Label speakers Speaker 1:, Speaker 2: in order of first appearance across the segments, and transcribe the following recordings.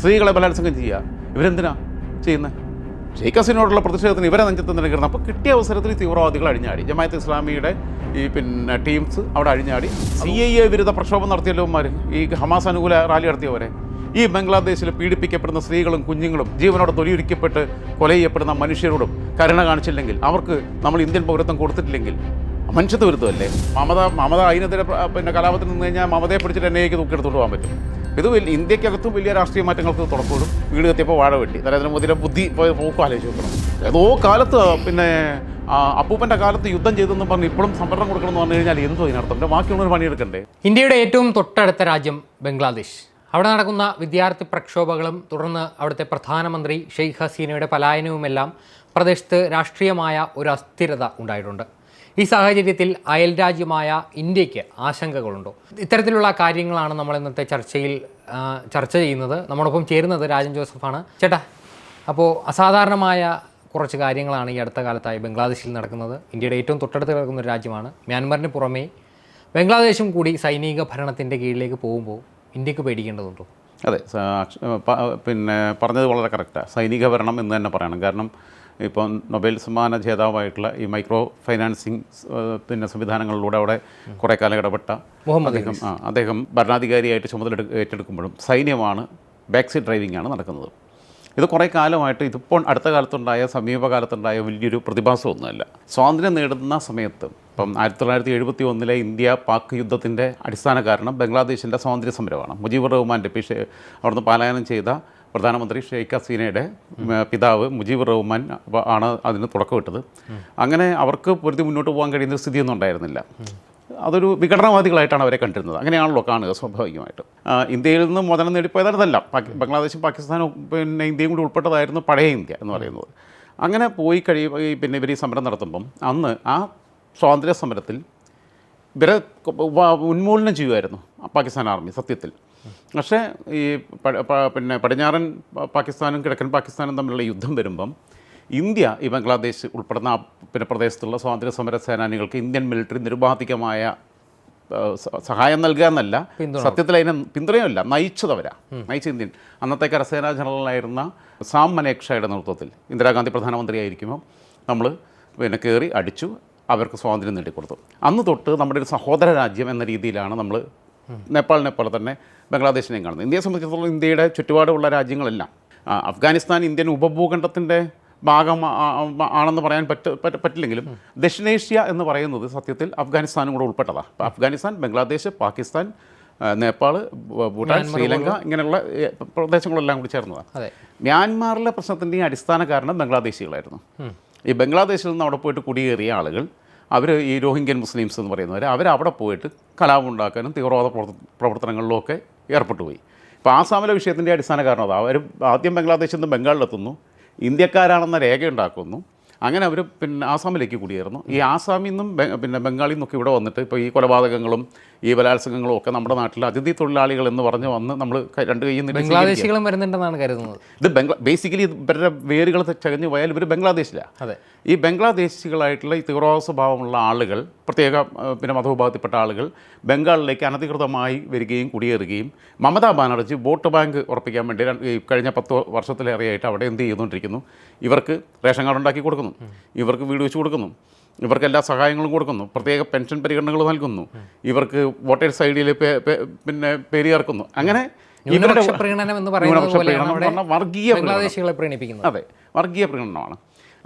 Speaker 1: സ്ത്രീകളെ ബലാത്സംഗം ചെയ്യുക. ഇവരെന്തിനാ ചെയ്യുന്നത് ഷെയ്ഖ് ഹസീനോടുള്ള പ്രതിഷേധത്തിന് ഇവരെ നെഞ്ചത്ത് നിൽക്കുന്നത് അപ്പോൾ കിട്ടിയ അവസരത്തിൽ തീവ്രവാദികൾ അഴിഞ്ഞാടി. ജമായത്ത് ഇസ്ലാമിയുടെ ഈ പിന്നെ ടീംസ് അവിടെ അഴിഞ്ഞാടി. സി ഐ എ വിരുദ്ധ പ്രക്ഷോഭം നടത്തിയല്ലോമാർ ഈ ഹമാസ് അനുകൂല റാലി നടത്തിയവരെ. ഈ ബംഗ്ലാദേശിൽ പീഡിപ്പിക്കപ്പെടുന്ന സ്ത്രീകളും കുഞ്ഞുങ്ങളും ജീവനോടെ തൊലിയൊരുക്കപ്പെട്ട് കൊല ചെയ്യപ്പെടുന്ന മനുഷ്യരോടും കരുണ കാണിച്ചില്ലെങ്കിൽ അവർക്ക് നമ്മൾ ഇന്ത്യൻ പൗരത്വം കൊടുത്തിട്ടില്ലെങ്കിൽ മനുഷ്യത്വ വിരുദ്ധമല്ലേ? മമത മമത അതിനെതിരെ പിന്നെ കലാപത്തിൽ നിന്ന് കഴിഞ്ഞാൽ മമതയെ പിടിച്ചിട്ട് എന്നെ തൂക്കിയെടുത്തോണ്ട് പോകാൻ പറ്റും. ഇത് വലിയ ഇന്ത്യക്കകത്തും വലിയ രാഷ്ട്രീയ മാറ്റങ്ങൾക്ക് തുടക്കമിടും. വീട് കത്തിയപ്പോൾ വാഴ വെട്ടി. നരേന്ദ്രമോദിയുടെ ബുദ്ധി പോക്കും ആലോചിച്ച് നോക്കണം. ഏതോ കാലത്ത് പിന്നെ അപ്പൂപ്പന്റെ കാലത്ത് യുദ്ധം ചെയ്തെന്ന് പറഞ്ഞ് ഇപ്പോഴും സംവരണം കൊടുക്കണമെന്ന് പറഞ്ഞു കഴിഞ്ഞാൽ എന്തോ ഇതിനർത്ഥം പിന്നെ ബാക്കിയുള്ളവർ പണിയെടുക്കണ്ടേ?
Speaker 2: ഇന്ത്യയുടെ ഏറ്റവും തൊട്ടടുത്ത രാജ്യം ബംഗ്ലാദേശ്. അവിടെ നടക്കുന്ന വിദ്യാർത്ഥി പ്രക്ഷോഭങ്ങളും തുടർന്ന് അവിടുത്തെ പ്രധാനമന്ത്രി ഷെയ്ഖ് ഹസീനയുടെ പലായനവുമെല്ലാം പ്രദേശത്ത് രാഷ്ട്രീയമായ ഒരു അസ്ഥിരത ഉണ്ടായിട്ടുണ്ട്. ഈ സാഹചര്യത്തിൽ അയൽ രാജ്യമായ ഇന്ത്യയ്ക്ക് ആശങ്കകളുണ്ടോ? ഇത്തരത്തിലുള്ള കാര്യങ്ങളാണ് നമ്മൾ ഇന്നത്തെ ചർച്ചയിൽ ചർച്ച ചെയ്യുന്നത്. നമ്മോടൊപ്പം ചേരുന്നത് രാജൻ ജോസഫാണ്. ചേട്ടാ അപ്പോൾ അസാധാരണമായ കുറച്ച് കാര്യങ്ങളാണ് ഈ അടുത്ത കാലത്തായി ബംഗ്ലാദേശിൽ നടക്കുന്നത്. ഇന്ത്യയുടെ ഏറ്റവും തൊട്ടടുത്ത് കിടക്കുന്ന ഒരു രാജ്യമാണ്. മ്യാൻമറിന് പുറമേ ബംഗ്ലാദേശും കൂടി സൈനിക ഭരണത്തിന്റെ കീഴിലേക്ക് പോകുമ്പോൾ ഇന്ത്യയ്ക്ക് പേടിക്കേണ്ടതുണ്ടോ?
Speaker 1: അതെ പിന്നെ പറഞ്ഞത് വളരെ കറക്റ്റാണ് സൈനിക ഭരണം എന്ന് തന്നെ പറയണം. കാരണം ഇപ്പം നൊബേൽ സമ്മാന ജേതാവായിട്ടുള്ള ഈ മൈക്രോ ഫൈനാൻസിങ് പിന്നെ സംവിധാനങ്ങളിലൂടെ അവിടെ കുറേ കാലം ഇടപെട്ട അദ്ദേഹം ആ അദ്ദേഹം ഭരണാധികാരിയായിട്ട് ചുമതല ഏറ്റെടുക്കുമ്പോഴും സൈന്യമാണ് ബാക്ക് സീറ്റ് ഡ്രൈവിംഗ് ആണ് നടക്കുന്നത്. ഇത് കുറേ കാലമായിട്ട് ഇതിപ്പോൾ അടുത്ത കാലത്തുണ്ടായ സമീപകാലത്തുണ്ടായ വലിയൊരു പ്രതിഭാസമൊന്നുമല്ല സ്വാതന്ത്ര്യം നേടുന്ന സമയത്ത് ഇപ്പം ആയിരത്തി തൊള്ളായിരത്തി എഴുപത്തി ഒന്നിലെ ഇന്ത്യ പാക് യുദ്ധത്തിന്റെ അടിസ്ഥാന കാരണം ബംഗ്ലാദേശിന്റെ സ്വാതന്ത്ര്യ സമരമാണ് മുജീബുർ റഹ്മാന്റെ പിഷ അവിടുന്ന് പാലായനം ചെയ്ത പ്രധാനമന്ത്രി ഷെയ്ഖ് ഹസീനയുടെ പിതാവ് മുജീബ് റഹ്മാൻ ആണ് അതിന് തുടക്കമിട്ടത്. അങ്ങനെ അവർക്ക് പൊരുതി മുന്നോട്ട് പോകാൻ കഴിയുന്ന സ്ഥിതിയൊന്നും ഉണ്ടായിരുന്നില്ല. അതൊരു വിഘടനവാദികളായിട്ടാണ് അവരെ കണ്ടിരുന്നത്. അങ്ങനെയാണല്ലോ കാണുക സ്വാഭാവികമായിട്ട്. ഇന്ത്യയിൽ നിന്ന് മോചനം നേടിപ്പോയതല്ല ബംഗ്ലാദേശും പാകിസ്ഥാനും പിന്നെ ഇന്ത്യയും കൂടി ഉൾപ്പെട്ടതായിരുന്നു പഴയ ഇന്ത്യ എന്ന് പറയുന്നത്. അങ്ങനെ പോയി കഴിയുമ്പോൾ പിന്നെ ഇവർ ഈ സമരം നടത്തുമ്പം അന്ന് ആ സ്വാതന്ത്ര്യ സമരത്തിൽ ഇവരെ ഉന്മൂലനം ചെയ്യുമായിരുന്നു പാകിസ്ഥാൻ ആർമി സത്യത്തിൽ. പക്ഷേ ഈ പിന്നെ പടിഞ്ഞാറൻ പാകിസ്ഥാനും കിഴക്കൻ പാകിസ്ഥാനും തമ്മിലുള്ള യുദ്ധം വരുമ്പം ഇന്ത്യ ഈ ബംഗ്ലാദേശ് ഉൾപ്പെടുന്ന പിന്നെ പ്രദേശത്തുള്ള സ്വാതന്ത്ര്യ സമര സേനാനികൾക്ക് ഇന്ത്യൻ മിലിറ്ററി നിർബാധികമായ സഹായം നൽകുക എന്നല്ല സത്യത്തിൽ അതിനെ പിന്തുണയല്ല നയിച്ചതവരാ. നയിച്ച ഇന്ത്യൻ. അന്നത്തെ കരസേനാ ജനറലായിരുന്ന സാം മനേക്ഷയുടെ നേതൃത്വത്തിൽ ഇന്ദിരാഗാന്ധി പ്രധാനമന്ത്രിയായിരിക്കുമ്പോൾ നമ്മൾ പിന്നെ കയറി അടിച്ചു അവർക്ക് സ്വാതന്ത്ര്യം നേടിക്കൊടുത്തു. അന്ന് തൊട്ട് നമ്മുടെ ഒരു സഹോദര രാജ്യം എന്ന രീതിയിലാണ് നമ്മൾ നേപ്പാളിനെ പോലെ തന്നെ ബംഗ്ലാദേശിനെയും കാണുന്നത് ഇന്ത്യയെ സംബന്ധിച്ചിടത്തോളം ഇന്ത്യയുടെ ചുറ്റുപാടുള്ള രാജ്യങ്ങളെല്ലാം അഫ്ഗാനിസ്ഥാൻ ഇന്ത്യൻ ഉപഭൂഖണ്ഡത്തിന്റെ ഭാഗം ആണെന്ന് പറയാൻ പറ്റ പറ്റ- പറ്റില്ലെങ്കിലും ദക്ഷിണേഷ്യ എന്ന് പറയുന്നത് സത്യത്തിൽ അഫ്ഗാനിസ്ഥാനും കൂടെ ഉൾപ്പെട്ടതാണ് അപ്പോൾ അഫ്ഗാനിസ്ഥാൻ ബംഗ്ലാദേശ് പാകിസ്ഥാൻ നേപ്പാൾ ഭൂട്ടാൻ ശ്രീലങ്ക ഇങ്ങനെയുള്ള പ്രദേശങ്ങളെല്ലാം കൂടി ചേർന്നതാണ് മ്യാൻമാറിലെ പ്രശ്നത്തിന്റെ അടിസ്ഥാന കാരണം ബംഗ്ലാദേശികളായിരുന്നു. ഈ ബംഗ്ലാദേശിൽ നിന്ന് അവിടെ പോയിട്ട് കുടിയേറിയ ആളുകൾ അവർ ഈ രോഹിംഗ്യൻ മുസ്ലിംസ് എന്ന് പറയുന്നവർ അവർ അവിടെ പോയിട്ട് കലാപം ഉണ്ടാക്കാനും തീവ്രവാദ പ്രവർത്തനങ്ങളിലൊക്കെ പ്രവർത്തനങ്ങളിലും ഒക്കെ ഏർപ്പെട്ടു പോയി. ഇപ്പോൾ ആസാമിലെ വിഷയത്തിന്റെ അടിസ്ഥാന കാരണം അതാണ് അവർ ആദ്യം ബംഗ്ലാദേശിൽ നിന്ന് ബംഗാളിലെത്തുന്നു. ഇന്ത്യക്കാരാണെന്ന രേഖ ഉണ്ടാക്കുന്നു അങ്ങനെ അവർ പിന്നെ ആസാമിലേക്ക് കുടിയേറുന്നു ഈ ആസാമിൽ നിന്നും പിന്നെ ബംഗാളിൽ നിന്നൊക്കെ ഇവിടെ വന്നിട്ട് ഇപ്പോൾ ഈ കൊലപാതകങ്ങളും ഈ ബലാത്സംഗങ്ങളും ഒക്കെ നമ്മുടെ നാട്ടിലെ അതിഥി തൊഴിലാളികൾ എന്ന് പറഞ്ഞ് വന്ന് നമ്മൾ രണ്ട് നിന്ന്
Speaker 2: ബംഗ്ലാദേശികളും വരുന്നുണ്ടെന്നാണ് കരുതുന്നത്.
Speaker 1: ഇത് ബംഗ്ലാ ബേസിക്കലി ഇവരുടെ വേരുകൾ ചകഞ്ഞു പോയാൽ ഇവർ ബംഗ്ലാദേശിലാണ്
Speaker 2: അതെ.
Speaker 1: ഈ ബംഗ്ലാദേശികളായിട്ടുള്ള ഈ തീവ്രവാദ സ്വഭാവമുള്ള ആളുകൾ പ്രത്യേക പിന്നെ മതവിഭാഗത്തിൽപ്പെട്ട ആളുകൾ ബംഗാളിലേക്ക് അനധികൃതമായി വരികയും കുടിയേറുകയും മമതാ ബാനർജി വോട്ട് ബാങ്ക് ഉറപ്പിക്കാൻ വേണ്ടി കഴിഞ്ഞ പത്ത് വർഷത്തിലേറെയായിട്ട് അവിടെ എന്ത് ചെയ്തുകൊണ്ടിരിക്കുന്നു? ഇവർക്ക് റേഷൻ കാർഡ് ഉണ്ടാക്കി കൊടുക്കുന്നു. ഇവർക്ക് വീട് വെച്ച് കൊടുക്കുന്നു. ഇവർക്ക് എല്ലാ സഹായങ്ങളും കൊടുക്കുന്നു. പ്രത്യേക പെൻഷൻ പരിഗണനകൾ നൽകുന്നു. ഇവർക്ക് വോട്ടേഴ്സ് ഐ ഡിയിൽ പിന്നെ പേര് ചേർക്കുന്നു. അങ്ങനെ ഇവരുടെ
Speaker 2: ന്യൂനപക്ഷ പ്രീണനം എന്ന് പറയുന്നത്
Speaker 1: വർഗീയ
Speaker 2: ബംഗ്ലാദേശികളെ പ്രീണിപ്പിക്കുന്നത്.
Speaker 1: അതെ വർഗീയ പ്രകടനമാണ്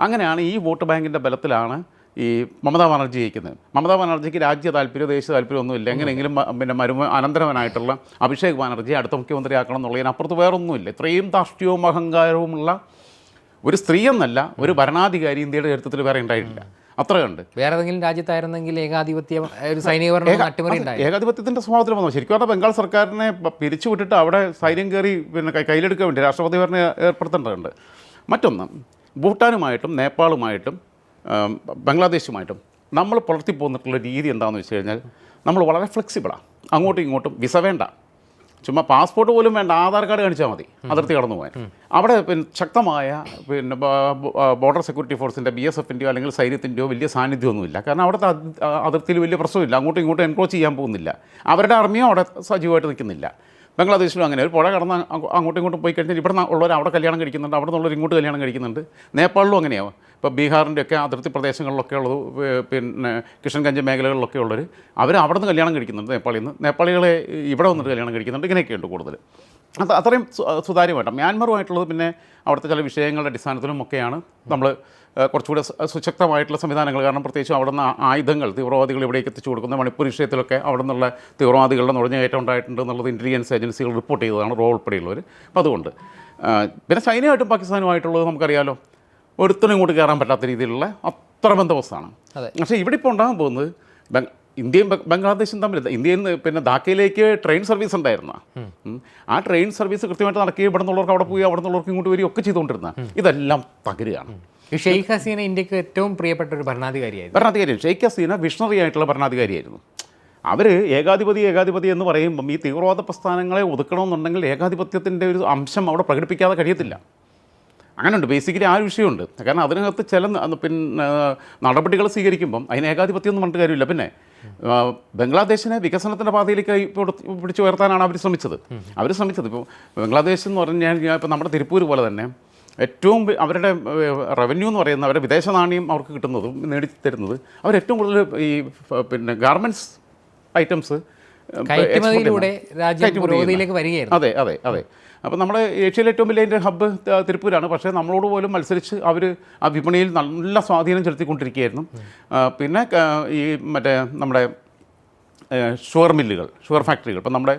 Speaker 1: അങ്ങനെയാണ് ഈ വോട്ട് ബാങ്കിന്റെ ബലത്തിലാണ് ഈ മമതാ ബാനർജി ജയിക്കുന്നത്. മമതാ ബാനർജിക്ക് രാജ്യ താല്പര്യം ദേശീയ താല്പര്യം ഒന്നുമില്ല. എങ്ങനെയെങ്കിലും പിന്നെ മരുമ അനന്തരവനായിട്ടുള്ള അഭിഷേക് ബാനർജി അടുത്ത മുഖ്യമന്ത്രിയാക്കണം എന്നുള്ളതിനപ്പുറത്ത് വേറൊന്നുമില്ല. ഇത്രയും ധാർഷ്ട്യവും അഹങ്കാരവുമുള്ള ഒരു സ്ത്രീ എന്നല്ല ഒരു ഭരണാധികാരി ഇന്ത്യയുടെ ചരിത്രത്തിൽ വേറെ ഉണ്ടായിട്ടില്ല. അത്രയുണ്ട്.
Speaker 2: വേറെ ഏതെങ്കിലും രാജ്യത്തായിരുന്നെങ്കിൽ ഏകാധിപത്യ ഒരു സൈനിക
Speaker 1: ഏകാധിപത്യത്തിന്റെ സ്വാതന്ത്ര്യം വന്നു. ശരിക്കും പറഞ്ഞാൽ ബംഗാൾ സർക്കാരിനെ പിരിച്ചുവിട്ടിട്ട് അവിടെ സൈന്യം കയറി പിന്നെ കയ്യിലെടുക്കാൻ വേണ്ടി രാഷ്ട്രപതി ഭരണം ഏർപ്പെടുത്തേണ്ടതുണ്ട്. മറ്റൊന്ന് ഭൂട്ടാനുമായിട്ടും നേപ്പാളുമായിട്ടും ബംഗ്ലാദേശുമായിട്ടും നമ്മൾ പുലർത്തി പോന്നിട്ടുള്ള രീതി എന്താണെന്ന് വെച്ച് കഴിഞ്ഞാൽ നമ്മൾ വളരെ ഫ്ലെക്സിബിളാണ് അങ്ങോട്ടും ഇങ്ങോട്ടും വിസ വേണ്ട. ചുമ്മാ പാസ്പോർട്ട് പോലും വേണ്ട ആധാർ കാർഡ് കാണിച്ചാൽ മതി. അതിർത്തി കടന്നു പോകാൻ. അവിടെ പിന്നെ ശക്തമായ പിന്നെ ബോർഡർ സെക്യൂരിറ്റി ഫോഴ്സിന്റെ ബി എസ് എഫിന്റെയോ അല്ലെങ്കിൽ സൈന്യത്തിന്റെയോ വലിയ സാന്നിധ്യമൊന്നുമില്ല. കാരണം അവിടുത്തെ അതിർത്തിയിൽ വലിയ പ്രശ്നമില്ല. അങ്ങോട്ടും ഇങ്ങോട്ടും എൻക്രോച്ച് ചെയ്യാൻ പോകുന്നില്ല. അവരുടെ ആർമിയും അവിടെ സജീവമായിട്ട് നിൽക്കുന്നില്ല. ബംഗ്ലാദേശിലും അങ്ങനെ. ഒരു പുഴ കടന്ന് അങ്ങോ- അങ്ങോട്ടും ഇങ്ങോട്ടും പോയി കഴിഞ്ഞാൽ ഇവിടെ ഉള്ളവർ അവിടെ കല്യാണം കഴിക്കുന്നുണ്ട്. അവിടെ നിന്നുള്ളവർ ഇങ്ങോട്ട് കല്യാണം കഴിക്കുന്നുണ്ട്. നേപ്പാളിലും അങ്ങനെയാവും ഇപ്പോൾ ബീഹാറിന്റെയൊക്കെ അതിർത്തി പ്രദേശങ്ങളിലൊക്കെ ഉള്ളത് പിന്നെ കിഷൻഗഞ്ച് മേഖലകളിലൊക്കെ ഉള്ളവർ അവർ അവിടെ നിന്ന് കല്യാണം കഴിക്കുന്നുണ്ട് നേപ്പാളിൽ നിന്ന്. നേപ്പാളികളെ ഇവിടെ വന്നിട്ട് കല്യാണം കഴിക്കുന്നുണ്ട് ഇങ്ങനെയൊക്കെയുണ്ട് കൂടുതൽ. അത് അത്രയും സുതാര്യമായിട്ട്. മ്യാൻമറുമായിട്ടുള്ളത് പിന്നെ അവിടുത്തെ ചില വിഷയങ്ങളുടെ അടിസ്ഥാനത്തിലും ഒക്കെയാണ് നമ്മൾ കുറച്ചുകൂടെ സുശക്തമായിട്ടുള്ള സംവിധാനങ്ങൾ. കാരണം പ്രത്യേകിച്ചും അവിടെ നിന്ന് ആയുധങ്ങൾ തീവ്രവാദികൾ ഇവിടേക്ക് എത്തിച്ചു കൊടുക്കുന്ന മണിപ്പൂർ വിഷയത്തിലൊക്കെ അവിടെ നിന്നുള്ള തീവ്രവാദികളുടെ നുഴഞ്ഞുകയറ്റം ഉണ്ടായിട്ടുണ്ട് എന്നുള്ളത് ഇന്റലിജൻസ് ഏജൻസികൾ റിപ്പോർട്ട് ചെയ്തതാണ് റോ ഉൾപ്പെടെയുള്ളവർ അപ്പോൾ അതുകൊണ്ട് പിന്നെ ചൈനയായിട്ടും പാകിസ്ഥാനുമായിട്ടുള്ളത് നമുക്കറിയാലോ. ഒരുത്തനും ഇങ്ങോട്ട് കയറാൻ പറ്റാത്ത രീതിയിലുള്ള അത്ര ബന്ധവസ്ഥാണ്. പക്ഷേ ഇവിടെ ഇപ്പോൾ ഉണ്ടാകാൻ പോകുന്നത് ഇന്ത്യയും ബംഗ്ലാദേശും തമ്മിൽ ഇന്ത്യയിൽ നിന്ന് പിന്നെ ധാക്കയിലേക്ക് ട്രെയിൻ സർവീസ് ഉണ്ടായിരുന്ന ആ ട്രെയിൻ സർവീസ് കൃത്യമായിട്ട് നടക്കുകയും ഇവിടെ നിന്നുള്ളവർക്ക് അവിടെ പോയി അവിടെ നിന്നുള്ളവർക്ക് ഇങ്ങോട്ട് വരികയും ഒക്കെ ചെയ്തുകൊണ്ടിരുന്ന ഇതെല്ലാം തകരുകയാണ്.
Speaker 2: ഷെയ്ഖ് ഹസീന ഇന്ത്യയ്ക്ക് ഏറ്റവും പ്രിയപ്പെട്ട ഒരു ഭരണാധികാരിയായിരുന്നു.
Speaker 1: ഭരണാധികാരി ഷെയ്ഖ് ഹസീന വിഷണറി ആയിട്ടുള്ള ഭരണാധികാരിയായിരുന്നു. അവർ ഏകാധിപതി ഏകാധിപതി എന്ന് പറയുമ്പം ഈ തീവ്രവാദ പ്രസ്ഥാനങ്ങളെ ഒതുക്കണമെന്നുണ്ടെങ്കിൽ ഏകാധിപത്യത്തിന്റെ ഒരു അംശം അവിടെ പ്രകടിപ്പിക്കാതെ കഴിയത്തില്ല. അങ്ങനെയുണ്ട്. ബേസിക്കലി ആ ഒരു വിഷയമുണ്ട്. കാരണം അതിനകത്ത് ചില പിന്നെ നടപടികൾ സ്വീകരിക്കുമ്പം അതിന് ഏകാധിപത്യം ഒന്നും പറഞ്ഞിട്ട് കാര്യമില്ല. പിന്നെ ബംഗ്ലാദേശിനെ വികസനത്തിന്റെ പാതയിലേക്ക് പിടിച്ചു ഉയർത്താനാണ് അവർ ശ്രമിച്ചത്. അവർ ശ്രമിച്ചത്. ഇപ്പോൾ ബംഗ്ലാദേശ് എന്ന് പറഞ്ഞു കഴിഞ്ഞാൽ ഇപ്പോൾ നമ്മുടെ തിരുപ്പൂർ പോലെ തന്നെ ഏറ്റവും അവരുടെ റവന്യൂ എന്ന് പറയുന്ന അവരുടെ വിദേശ നാണ്യം അവർക്ക് കിട്ടുന്നതും നേടിത്തരുന്നത് അവർ ഏറ്റവും കൂടുതൽ ഈ പിന്നെ ഗാർമെന്റ്സ് ഐറ്റംസ്
Speaker 2: കയറ്റുമതിയിലൂടെ രാജ്യം പുരോഗതിയിലേക്ക് വരികയായിരുന്നു.
Speaker 1: അതെ അതെ അതെ. അപ്പോൾ നമ്മുടെ ഏഷ്യയിലെ ഏറ്റവും വലിയ അതിന്റെ ഹബ്ബ് തിരുപ്പൂരാണ്. പക്ഷേ നമ്മളോട് പോലും മത്സരിച്ച് അവർ ആ വിപണിയിൽ നല്ല സ്വാധീനം ചെലുത്തിക്കൊണ്ടിരിക്കുകയായിരുന്നു. പിന്നെ ഈ മറ്റേ നമ്മുടെ ഷുഗർ മില്ലുകൾ ഷുഗർ ഫാക്ടറികൾ. ഇപ്പം നമ്മുടെ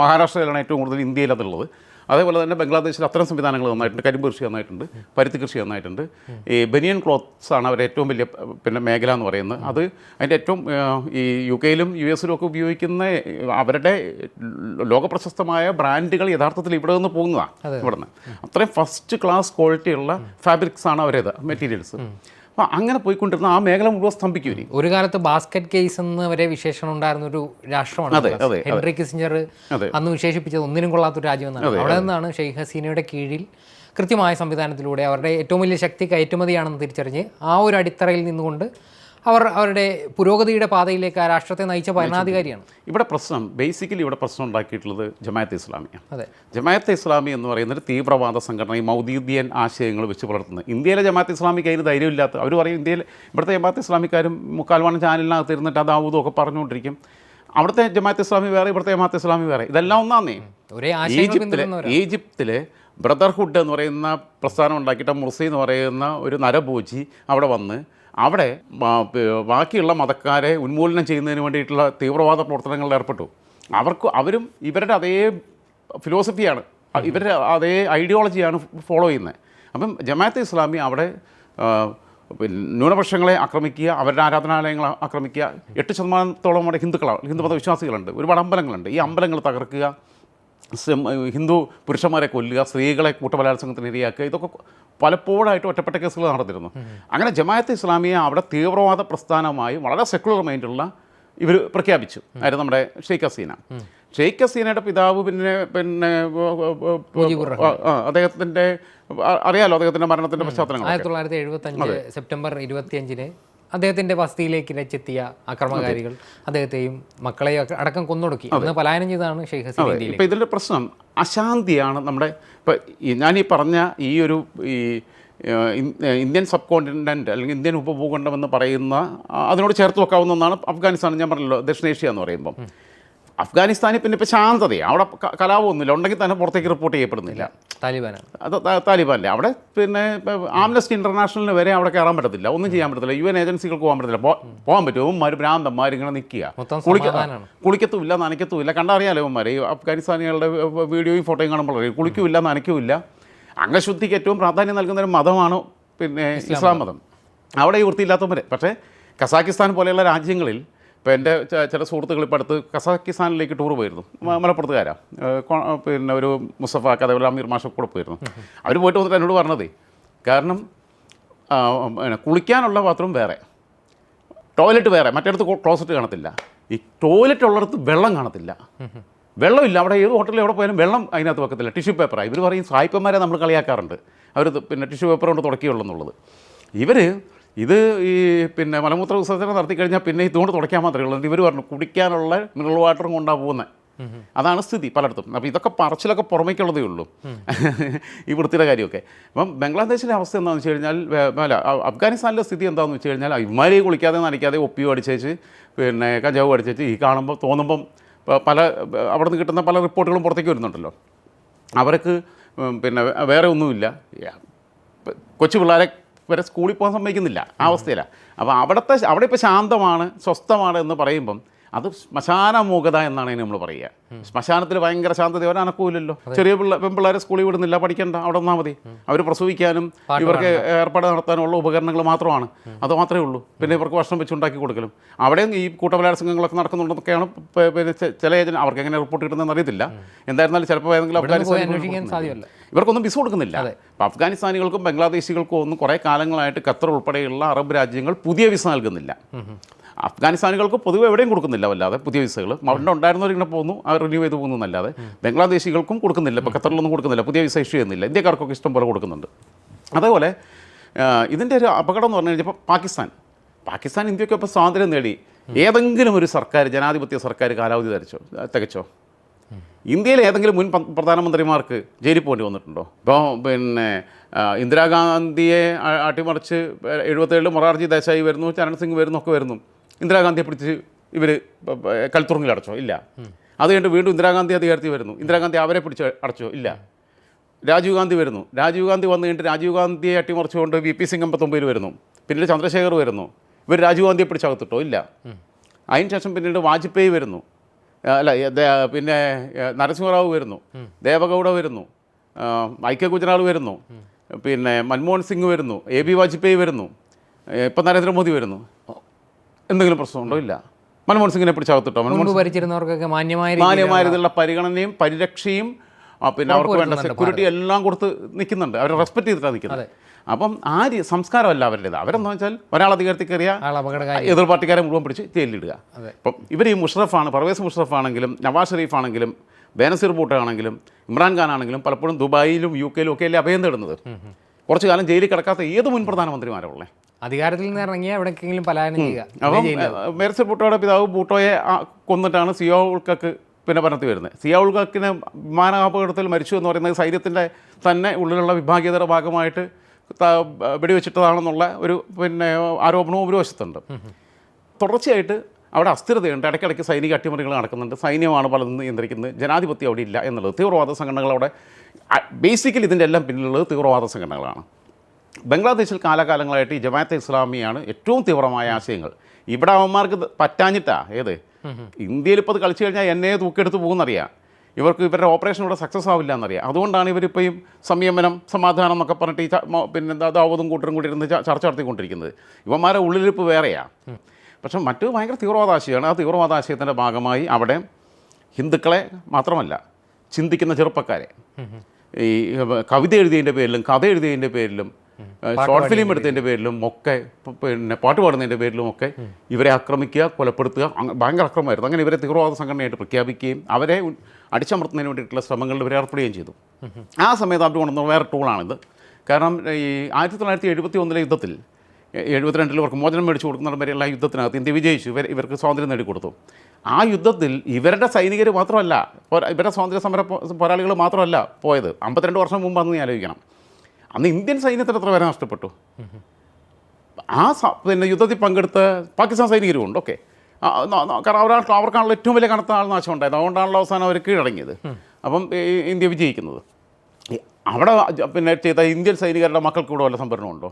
Speaker 1: മഹാരാഷ്ട്രയിലാണ് ഏറ്റവും കൂടുതൽ ഇന്ത്യയിൽ അതുള്ളത്. അതേപോലെ തന്നെ ബംഗ്ലാദേശിൽ അത്തരം സംവിധാനങ്ങൾ നന്നായിട്ടുണ്ട്. കരിമ്പ് കൃഷി നന്നായിട്ടുണ്ട്. പരുത്തി കൃഷി നന്നായിട്ടുണ്ട്. ഈ ബനിയൻ ക്ലോത്ത്സ് ആണ് അവർ ഏറ്റവും വലിയ പിന്നെ മേഖല എന്ന് പറയുന്നത്. അത് അതിന്റെ ഏറ്റവും ഈ യു കെയിലും യു എസിലും ഒക്കെ ഉപയോഗിക്കുന്ന അവരുടെ ലോകപ്രശസ്തമായ ബ്രാൻഡുകൾ യഥാർത്ഥത്തിൽ ഇവിടെ നിന്ന് പോകുന്നതാണ് ഇവിടെ നിന്ന് അത്രയും ഫസ്റ്റ് ക്ലാസ് ക്വാളിറ്റിയുള്ള ഫാബ്രിക്സ് ആണ് അവരേത് മെറ്റീരിയൽസ്. അപ്പോൾ അങ്ങനെ പോയിക്കൊണ്ടിരുന്ന ആ മേഖല മുഴുവൻ സ്തംഭിക്കും ഇനി.
Speaker 2: ഒരു കാലത്ത് ബാസ്ക്കറ്റ് കേസ് എന്ന് വരെ വിശേഷണം ഉണ്ടായിരുന്ന ഒരു രാഷ്ട്രമാണ് ഹെൻറി കിസിഞ്ചർ അന്ന് വിശേഷിപ്പിച്ചത് ഒന്നിനും കൊള്ളാത്ത ഒരു രാജ്യം എന്നാണ് അവിടെ നിന്നാണ് ഷെയ്ഖ് ഹസീനയുടെ കീഴിൽ കൃത്യമായ സംവിധാനത്തിലൂടെ അവരുടെ ഏറ്റവും വലിയ ശക്തി കയറ്റുമതിയാണെന്ന് തിരിച്ചറിഞ്ഞ് ആ ഒരു അടിത്തറയിൽ നിന്നുകൊണ്ട് അവർ അവരുടെ പുരോഗതിയുടെ പാതയിലേക്ക് ആ രാഷ്ട്രത്തെ നയിച്ച ഭരണാധികാരിയാണ്.
Speaker 1: ഇവിടെ പ്രശ്നം ബേസിക്കലി ഇവിടെ പ്രശ്നം ഉണ്ടാക്കിയിട്ടുള്ളത് ജമായത്ത് ഇസ്ലാമിയാണ്.
Speaker 2: അതെ.
Speaker 1: ജമായത്ത് ഇസ്ലാമി എന്ന് പറയുന്ന ഒരു തീവ്രവാദ സംഘടന ഈ മൗദീദിയൻ ആശയങ്ങൾ വെച്ച് പുലർത്തുന്നത്. ഇന്ത്യയിലെ ജമാഅത്ത് ഇസ്ലാമിക്ക് അതിന് ധൈര്യമില്ലാത്ത അവർ പറയും ഇന്ത്യയിൽ ഇവിടുത്തെ ജമാഅത്ത് ഇസ്ലാമിക്കാരും മുക്കാൽവാണ് ചാനലിനകത്ത് ഇരുന്നിട്ട് അതാവൂതും ഒക്കെ പറഞ്ഞുകൊണ്ടിരിക്കും. അവിടുത്തെ ജമാഅത്ത് ഇസ്ലാമി വേറെ ഇവിടുത്തെ ജമാഅത്ത് ഇസ്ലാമി വേറെ. ഇതെല്ലാം ഒന്നാന്നേ. ഈജിപ്തിലെ ഈജിപ്തിലെ ബ്രദർഹുഡ് എന്ന് പറയുന്ന പ്രസ്ഥാനം ഉണ്ടാക്കിയിട്ട് മുർസി എന്ന് പറയുന്ന ഒരു നരഭോജി അവിടെ വന്ന് അവിടെ ബാക്കിയുള്ള മതക്കാരെ ഉന്മൂലനം ചെയ്യുന്നതിന് വേണ്ടിയിട്ടുള്ള തീവ്രവാദ പ്രവർത്തനങ്ങളിൽ ഏർപ്പെട്ടു. അവർക്ക് അവരും ഇവരുടെ അതേ ഫിലോസഫിയാണ് ഇവരുടെ അതേ ഐഡിയോളജിയാണ് ഫോളോ ചെയ്യുന്നത്. അപ്പം ജമാഅത്തെ ഇസ്ലാമി അവിടെ ന്യൂനപക്ഷങ്ങളെ ആക്രമിക്കുക അവരുടെ ആരാധനാലയങ്ങളെ ആക്രമിക്കുക എട്ട് ശതമാനത്തോളം അവിടെ ഹിന്ദുക്കളാണ് ഹിന്ദുമത വിശ്വാസികളുണ്ട് ഒരുപാട് അമ്പലങ്ങളുണ്ട്. ഈ അമ്പലങ്ങൾ തകർക്കുക ഹിന്ദു പുരുഷന്മാരെ കൊല്ലുക സ്ത്രീകളെ കൂട്ടബലാത്സംഗത്തിന് ഇരയാക്കുക ഇതൊക്കെ പലപ്പോഴായിട്ട് ഒറ്റപ്പെട്ട കേസുകൾ നടന്നിരുന്നു. അങ്ങനെ ജമായത്ത് ഇസ്ലാമിയെ അവിടെ തീവ്രവാദ പ്രസ്ഥാനമായി വളരെ സെക്കുലർ മൈൻഡുള്ള ഇവർ പ്രഖ്യാപിച്ചു. ആയിരുന്നു നമ്മുടെ ഷെയ്ഖ് ഹസീന. ഷെയ്ഖ് ഹസീനയുടെ പിതാവ് പിന്നെ പിന്നെ അദ്ദേഹത്തിന്റെ അറിയാലോ അദ്ദേഹത്തിന്റെ മരണത്തിന്റെ പശ്ചാത്തലങ്ങൾ
Speaker 2: ആയിരത്തി തൊള്ളായിരത്തി എഴുപത്തി അഞ്ച് സെപ്റ്റംബർ ഇരുപത്തിയഞ്ചിന് അദ്ദേഹത്തിന്റെ വസതിയിലേക്ക് രച്ചെത്തിയ അക്രമകാരികൾ അദ്ദേഹത്തെയും മക്കളെയും അടക്കം കൊന്നൊടുക്കി. അന്ന് പലായനം ചെയ്താണ് ഷെയ്ഖ് ഹസീൻ
Speaker 1: ഇതിന്റെ ഇതിന്റെ പ്രശ്നം അശാന്തിയാണ് നമ്മുടെ ഇപ്പം ഞാൻ ഈ പറഞ്ഞ ഈ ഒരു ഈ ഇന്ത്യൻ സബ് കോണ്ടിനെന്റ് അല്ലെങ്കിൽ ഇന്ത്യൻ ഉപഭൂഖണ്ഡം എന്ന് പറയുന്ന അതിനോട് ചേർത്ത് വെക്കാവുന്ന ഒന്നാണ് അഫ്ഗാനിസ്ഥാൻ. ഞാൻ പറഞ്ഞല്ലോ ദക്ഷിണേഷ്യ എന്ന് പറയുമ്പം. അഫ്ഗാനിസ്ഥാനിൽ പിന്നെ ഇപ്പോൾ ശാന്തതയാണ് അവിടെ കലാപമൊന്നുമില്ല. ഉണ്ടെങ്കിൽ തന്നെ പുറത്തേക്ക് റിപ്പോർട്ട് ചെയ്യപ്പെടുന്നില്ല.
Speaker 2: താലിബാനാണ്.
Speaker 1: അത് ത- താലിബാന്റെ അവിടെ പിന്നെ ആംനസ്റ്റി ഇന്റർനാഷണലിന് വരെ അവിടെ കയറാൻ പറ്റത്തില്ല. ഒന്നും ചെയ്യാൻ പറ്റത്തില്ല. യു എൻ ഏജൻസികൾക്ക് പോകാൻ പറ്റത്തില്ല. പോകാൻ പറ്റും. ഇവന്മാർ ഭ്രാന്തന്മാർ ഇങ്ങനെ നിൽക്കുക. കുളിക്ക കുളിക്കത്തുമില്ല നനയ്ക്കത്തുമില്ല. കണ്ടറിയാലോ ഇവന്മാർ ഈ അഫ്ഗാനിസ്ഥാനികളുടെ വീഡിയോയും ഫോട്ടോയും കാണുമ്പോൾ അറിയാം. കുളിക്കുമില്ല നനയ്ക്കുമില്ല അംഗശുദ്ധിക്ക് ഏറ്റവും പ്രാധാന്യം നൽകുന്ന ഒരു മതമാണ് പിന്നെ ഇസ്ലാം മതം. അവിടെ ഈ വൃത്തിയില്ലാത്തവർ പക്ഷേ കസാക്കിസ്ഥാൻ പോലെയുള്ള രാജ്യങ്ങളിൽ ഇപ്പോൾ എന്റെ ചില സുഹൃത്തുക്കൾ ഇപ്പോൾ അടുത്ത് കസാക്കിസ്ഥാനിലേക്ക് ടൂർ പോയിരുന്നു. മലപ്പുറത്തുകാരാ. പിന്നെ ഒരു മുസഫാക്ക് അതേപോലെ അമീർ മാഷൊക്കെ കൂടെ പോയിരുന്നു. അവർ പോയിട്ട് വന്നിട്ട് എന്നോട് പറഞ്ഞതേ കാരണം കുളിക്കാനുള്ള ബാത്റൂം വേറെ. ടോയ്ലറ്റ് വേറെ. മറ്റേടത്ത് ക്ലോസറ്റ് കാണത്തില്ല. ഈ ടോയ്ലറ്റ് ഉള്ളിടത്ത് വെള്ളം കാണത്തില്ല. വെള്ളമില്ല. അവിടെ ഏത് ഹോട്ടലിൽ എവിടെ പോയാലും വെള്ളം അതിനകത്ത് വെക്കത്തില്ല. ടിഷ്യൂ പേപ്പറാണ് ഇവർ പറയും സായിപ്പന്മാരെ നമ്മൾ കളിയാക്കാറുണ്ട്. അവർ പിന്നെ ടിഷ്യൂ പേപ്പർ കൊണ്ട് തുടക്കിയുള്ളൂ എന്നുള്ളത്. ഇവർ ഇത് ഈ പിന്നെ മലമൂത്ര വിസർജനം നടത്തി കഴിഞ്ഞാൽ പിന്നെ ഇതുകൊണ്ട് തുടയ്ക്കാൻ മാത്രമേ ഉള്ളൂ. ഇവർ പറഞ്ഞു കുടിക്കാനുള്ള മിനറൽ വാട്ടറും കൊണ്ടാണ് പോകുന്നത് അതാണ് സ്ഥിതി പലയിടത്തും. അപ്പോൾ ഇതൊക്കെ പറച്ചിലൊക്കെ പുറമേക്കുള്ളതേ ഉള്ളൂ. ഈ വൃത്തിയുടെ കാര്യമൊക്കെ. അപ്പം ബംഗ്ലാദേശിലെ അവസ്ഥ എന്താണെന്ന് വെച്ച് കഴിഞ്ഞാൽ അല്ല അഫ്ഗാനിസ്ഥാനിലെ സ്ഥിതി എന്താണെന്ന് വെച്ച് കഴിഞ്ഞാൽ ഇമാരി കുളിക്കാതെ നനയ്ക്കാതെ ഒപ്പിയോ അടിച്ചേച്ച് പിന്നെ കഞ്ചാവ് അടിച്ചേച്ച് ഈ കാണുമ്പോൾ തോന്നുമ്പം പല അവിടെ നിന്ന് കിട്ടുന്ന പല റിപ്പോർട്ടുകളും പുറത്തേക്ക് വരുന്നുണ്ടല്ലോ. അവർക്ക് പിന്നെ വേറെ ഒന്നുമില്ല. കൊച്ചു പിള്ളേരെ വരെ സ്കൂളിൽ പോകാൻ സമ്മതിക്കുന്നില്ല ആ അവസ്ഥയിലാണ്. അപ്പോൾ അവിടുത്തെ അവിടെ ഇപ്പോൾ ശാന്തമാണ് സ്വസ്ഥമാണ് എന്ന് പറയുമ്പം അത് ശ്മശാനമൂകത എന്നാണ് അതിന് നമ്മൾ പറയുക. ശ്മശാനത്തിൽ ഭയങ്കര ശാന്തത ഒരു അനക്കൂലല്ലോ ചെറിയ പിള്ളേ പെൺപിള്ളേരെ സ്കൂളിൽ വിടുന്നില്ല പഠിക്കണ്ട അവിടെ നിന്നാൽ മതി. അവർ പ്രസവിക്കാനും ഇവർക്ക് ഏർപ്പാട് നടത്താനുള്ള ഉപകരണങ്ങൾ മാത്രമാണ്. അത് മാത്രമേ ഉള്ളൂ. പിന്നെ ഇവർക്ക് ഭക്ഷണം വെച്ചുണ്ടാക്കി കൊടുക്കലും. അവിടെയും ഈ കൂട്ടബലാത്സംഗങ്ങളൊക്കെ നടക്കുന്നുണ്ടെന്നൊക്കെയാണ് പ- പിന്നെ ചില ഏജന്റ് അവർക്ക് എങ്ങനെ റിപ്പോർട്ട് കിട്ടുന്നതെന്ന് അറിയത്തില്ല. എന്തായിരുന്നാലും ചിലപ്പോൾ ഏതെങ്കിലും
Speaker 2: അഫ്ഗാനിസ്ഥാൻ
Speaker 1: ഇവർക്കൊന്നും വിസ കൊടുക്കുന്നില്ല. അപ്പോൾ അഫ്ഗാനിസ്ഥാനികൾക്കും ബംഗ്ലാദേശികൾക്കും ഒന്നും കുറേ കാലങ്ങളായിട്ട് ഖത്തർ ഉൾപ്പെടെയുള്ള അറബ് രാജ്യങ്ങൾ പുതിയ വിസ നൽകുന്നില്ല. അഫ്ഗാനിസ്ഥാനികൾക്ക് പൊതുവെ എവിടെയും കൊടുക്കുന്നില്ല വല്ലാതെ പുതിയ വിസകൾ അവിടെ ഉണ്ടായിരുന്നവർ ഇങ്ങനെ പോകുന്നു അവർ റിന്യൂ ചെയ്ത് പോകുന്നു എന്നല്ലാതെ. ബംഗ്ലാദേശികൾക്കും കൊടുക്കുന്നില്ല ഇപ്പോൾ ഖത്തറിലൊന്നും കൊടുക്കുന്നില്ല പുതിയ വിസ ഇഷ്യൂ ചെയ്യുന്നില്ല. ഇന്ത്യക്കാർക്കൊക്കെ ഇഷ്ടം പോലെ കൊടുക്കുന്നുണ്ട്. അതേപോലെ ഇതിന്റെ ഒരു അപകടം എന്ന് പറഞ്ഞു കഴിഞ്ഞപ്പോൾ പാകിസ്ഥാൻ. പാകിസ്ഥാൻ ഇന്ത്യയ്ക്ക് ഇപ്പോൾ സ്വാതന്ത്ര്യം നേടി. ഏതെങ്കിലും ഒരു സർക്കാർ ജനാധിപത്യ സർക്കാർ കാലാവധി തരച്ചോ തികച്ചോ? ഇന്ത്യയിലെ ഏതെങ്കിലും മുൻ പ്രധാനമന്ത്രിമാർക്ക് ജയിലിൽ പോകേണ്ടി വന്നിട്ടുണ്ടോ? ഇപ്പോൾ പിന്നെ ഇന്ദിരാഗാന്ധിയെ അട്ടിമറിച്ച് എഴുപത്തേഴിൽ മൊറാർജി ദേശായി വരുന്നു ചരൺ സിംഗ് വരുന്നു ഒക്കെ വരുന്നു. ഇന്ദിരാഗാന്ധിയെ പിടിച്ച് ഇവർ കൽത്തുറങ്ങിൽ അടച്ചോ? ഇല്ല. അത് കഴിഞ്ഞിട്ട് വീണ്ടും ഇന്ദിരാഗാന്ധി അധികാരത്തിൽ വരുന്നു. ഇന്ദിരാഗാന്ധി അവരെ പിടിച്ച് അടച്ചോ? ഇല്ല. രാജീവ് ഗാന്ധി വരുന്നു. രാജീവ് ഗാന്ധി വന്നു കഴിഞ്ഞിട്ട് രാജീവ് ഗാന്ധിയെ അട്ടിമറിച്ചുകൊണ്ട് വി പി സിംഗ് അമ്പത്തൊമ്പതിൽ വരുന്നു. പിന്നീട് ചന്ദ്രശേഖർ വരുന്നു. ഇവർ രാജീവ് ഗാന്ധിയെ പിടിച്ചകത്തിട്ടോ ഇല്ല. അതിന് ശേഷം പിന്നീട് വാജ്പേയി വരുന്നു. അല്ല പിന്നെ നരസിംഹറാവു വരുന്നു. ദേവഗൗഡ വരുന്നു. ഐക്യ ഗുജറാൾ വരുന്നു. പിന്നെ മൻമോഹൻ സിംഗ് വരുന്നു. എ ബി വാജ്പേയി വരുന്നു. ഇപ്പം നരേന്ദ്രമോദി വരുന്നു. എന്തെങ്കിലും പ്രശ്നമുണ്ടോ? ഇല്ല. മൻമോഹൻ സിംഗിനെ പിടിച്ചകത്തിട്ടോ? മൻമോഹൻ
Speaker 2: ഭരിച്ചിരുന്നവർക്കൊക്കെ മാന്യമായ മാന്യമായ
Speaker 1: രീതിയിലുള്ള പരിഗണനയും പരിരക്ഷയും പിന്നെ അവർക്ക് വേണ്ട സെക്യൂരിറ്റി എല്ലാം കൊടുത്ത് നിൽക്കുന്നുണ്ട്. അവരെ റെസ്പെക്ട് ചെയ്തിട്ടാണ് നിൽക്കുന്നത്. അപ്പം ആ സംസ്കാരമല്ല അവരുടേത്. അവരെന്താ വെച്ചാൽ ഒരാൾ അധികാരത്തിൽ കയറിയ എതിർ പാർട്ടിക്കാരെ മുഴുവൻ പിടിച്ച് ജയിലിലിടുക. അപ്പം ഇവർ ഈ മുഷറഫാണ് പർവേസ് മുഷറഫ് ആണെങ്കിലും നവാസ് ഷെരീഫ് ആണെങ്കിലും ബേനസീർ ഭൂട്ടോ ആണെങ്കിലും ഇമ്രാൻഖാൻ ആണെങ്കിലും പലപ്പോഴും ദുബായിലും യു കെയിലും ഒക്കെ അല്ലേ അഭയം തേടുന്നത്. കുറച്ചു കാലം ജയിലിൽ കിടക്കാത്ത ഏത് മുൻ പ്രധാനമന്ത്രിമാരാണ് ഉള്ളത്
Speaker 2: അധികാരത്തിൽ നിന്ന് ഇറങ്ങിയ എവിടെക്കെങ്കിലും പലായനം ചെയ്യുക.
Speaker 1: അപ്പം മേർസൽ ബൂട്ടോയുടെ പിതാവ് ബൂട്ടോയെ കൊന്നിട്ടാണ് സിയോ ഉൾക്കക്ക് പിന്നെ ഭരണത്തിൽ വരുന്നത്. സിയോ ഉൾക്കക്കിന് വിമാനാപകടത്തിൽ മരിച്ചു എന്ന് പറയുന്നത് സൈന്യത്തിന്റെ തന്നെ ഉള്ളിലുള്ള വിഭാഗീയതയുടെ ഭാഗമായിട്ട് വെടിവെച്ചിട്ടതാണെന്നുള്ള ഒരു പിന്നെ ആരോപണവും ഒരു വശത്തുണ്ട്. തുടർച്ചയായിട്ട് അവിടെ അസ്ഥിരതയുണ്ട്. ഇടയ്ക്കിടയ്ക്ക് സൈനിക അട്ടിമറികൾ നടക്കുന്നുണ്ട്. സൈന്യമാണ് പലതും നിയന്ത്രിക്കുന്നത്. ജനാധിപത്യം അവിടെ ഇല്ല എന്നുള്ളത്. തീവ്രവാദ സംഘടനകൾ അവിടെ ബേസിക്കലി ഇതിന്റെ എല്ലാം പിന്നിലുള്ളത് തീവ്രവാദ സംഘടനകളാണ്. ബംഗ്ലാദേശിൽ കാലാകാലങ്ങളായിട്ട് ഈ ജമാഅത്തെ ഇസ്ലാമിയാണ് ഏറ്റവും തീവ്രമായ ആശയങ്ങൾ. ഇവിടെ അവന്മാർക്ക് പറ്റാഞ്ഞിട്ടാ ഏത്? ഇന്ത്യയിൽ ഇപ്പോൾ അത് കളിച്ചു കഴിഞ്ഞാൽ എന്നെ തൂക്കിയെടുത്ത് പോകുന്നറിയാം. ഇവർക്ക് ഇവരുടെ ഓപ്പറേഷൻ ഇവിടെ സക്സസ് ആവില്ല എന്നറിയാം അതുകൊണ്ടാണ് ഇവരിപ്പോൾ സംയമനം സമാധാനം എന്നൊക്കെ പറഞ്ഞിട്ട് ഈ പിന്നെ ദാവതും കൂട്ടരും കൂടി ഇരുന്ന് ചർച്ച നടത്തിക്കൊണ്ടിരിക്കുന്നത്. ഇവന്മാരെ ഉള്ളിലിരിപ്പ് വേറെയാണ് പക്ഷെ മറ്റു ഭയങ്കര തീവ്രവാദാശയമാണ്. ആ തീവ്രവാദാശയത്തിന്റെ ഭാഗമായി അവിടെ ഹിന്ദുക്കളെ മാത്രമല്ല ചിന്തിക്കുന്ന ചെറുപ്പക്കാരെ. ഈ കവിത എഴുതിയതിന്റെ പേരിലും കഥ എഴുതിയതിന്റെ പേരിലും ഷോർട്ട് ഫിലിം എടുത്തതിന്റെ പേരിലും. ഒക്കെ പിന്നെ പാട്ട് പാടുന്നതിന്റെ പേരിലും ഒക്കെ ഇവരെ ആക്രമിക്കുക കൊലപ്പെടുത്തുക ഭയങ്കര അക്രമമായിരുന്നു. അങ്ങനെ ഇവരെ തീവ്രവാദ സംഘടനയായിട്ട് പ്രഖ്യാപിക്കുകയും അവരെ അടിച്ചമർത്തുന്നതിന് വേണ്ടിയിട്ടുള്ള ശ്രമങ്ങളിൽ ഇവരെ ഏർപ്പെടുകയും ചെയ്തു. ആ സമയത്ത് അവർ കൊണ്ടുവന്ന വേറെ ടൂളാണിത്. കാരണം ഈ ആയിരത്തി തൊള്ളായിരത്തി എഴുപത്തി ഒന്നിലെ യുദ്ധത്തിൽ എഴുപത്തിരണ്ടിൽ ഇവർക്ക് മോചനം മേടിച്ചു കൊടുക്കുന്നിടം വരെയുള്ള യുദ്ധത്തിനകത്ത് ഇന്ത്യ വിജയിച്ചു. ഇവർ ഇവർക്ക് സ്വാതന്ത്ര്യം നേടിക്കൊടുത്തു. ആ യുദ്ധത്തിൽ ഇവരുടെ സൈനികർ മാത്രമല്ല ഇവരുടെ സ്വാതന്ത്ര്യ സമര പോരാളികൾ മാത്രമല്ല പോയത്. അമ്പത്തിരണ്ട് വർഷം മുമ്പ് അന്ന് നീ ആലോചിക്കണം അന്ന് ഇന്ത്യൻ സൈന്യത്തിന് എത്ര പേരെ നഷ്ടപ്പെട്ടു? ആ പിന്നെ യുദ്ധത്തിൽ പങ്കെടുത്ത പാകിസ്ഥാൻ സൈനികരും ഉണ്ട് ഓക്കെ. കാരണം അവർക്ക് അവർക്കാണല്ലോ ഏറ്റവും വലിയ കനത്ത ആൾ നാശം ഉണ്ടായത് അതുകൊണ്ടാണല്ലോ അവസാനം അവർ കീഴടങ്ങിയത്. അപ്പം ഇന്ത്യ വിജയിക്കുന്നത്. അവിടെ പിന്നെ ചെയ്ത ഇന്ത്യൻ സൈനികരുടെ മക്കൾക്ക് കൂടെ വല്ല സംഭരണമുണ്ടോ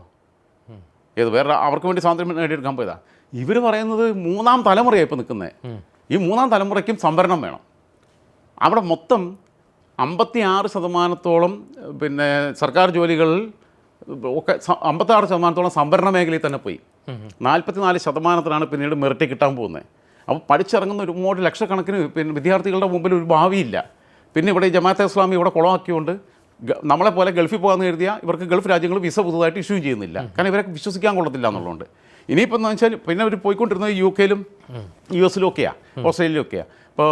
Speaker 1: ഏത് വേറെ അവർക്ക് വേണ്ടി സ്വാതന്ത്ര്യം നേടിയെടുക്കാൻ പോയതാണ് ഇവർ പറയുന്നത് മൂന്നാം തലമുറയാണ് ഇപ്പോൾ നിൽക്കുന്നത് ഈ മൂന്നാം തലമുറയ്ക്കും സംവരണം വേണം. അവിടെ മൊത്തം അമ്പത്തി ആറ് ശതമാനത്തോളം പിന്നെ സർക്കാർ ജോലികളിൽ ഒക്കെ അമ്പത്തി അമ്പത്താറ് ശതമാനത്തോളം സംവരണ മേഖലയിൽ തന്നെ പോയി. നാൽപ്പത്തിനാല് ശതമാനത്തിനാണ് പിന്നീട് മെറിറ്റ് കിട്ടാൻ പോകുന്നത്. അപ്പോൾ പഠിച്ചിറങ്ങുന്ന ഒരുപാട് ലക്ഷക്കണക്കിന് പിന്നെ വിദ്യാർത്ഥികളുടെ മുമ്പിൽ ഒരു ഭാവിയില്ല. പിന്നെ ഇവിടെ ജമാഅത്തെ ഇസ്ലാമി ഇവിടെ കുളമാക്കിയോണ്ട് നമ്മളെ പോലെ ഗൾഫിൽ പോകാമെന്ന് കരുതിയാൽ ഇവർക്ക് ഗൾഫ് രാജ്യങ്ങൾ വിസ പുതുതായിട്ട് ഇഷ്യൂ ചെയ്യുന്നില്ല. കാരണം ഇവരെ വിശ്വസിക്കാൻ കൊള്ളത്തില്ല എന്നുള്ളതുകൊണ്ട്. ഇനിയിപ്പോൾ എന്ന് വെച്ചാൽ പിന്നെ അവർ പോയിക്കൊണ്ടിരുന്നത് യു കെയിലും യു എസിലും ഒക്കെയാണ് ഓസ്ട്രേലിയയിലും ഒക്കെയാണ് ഇപ്പോൾ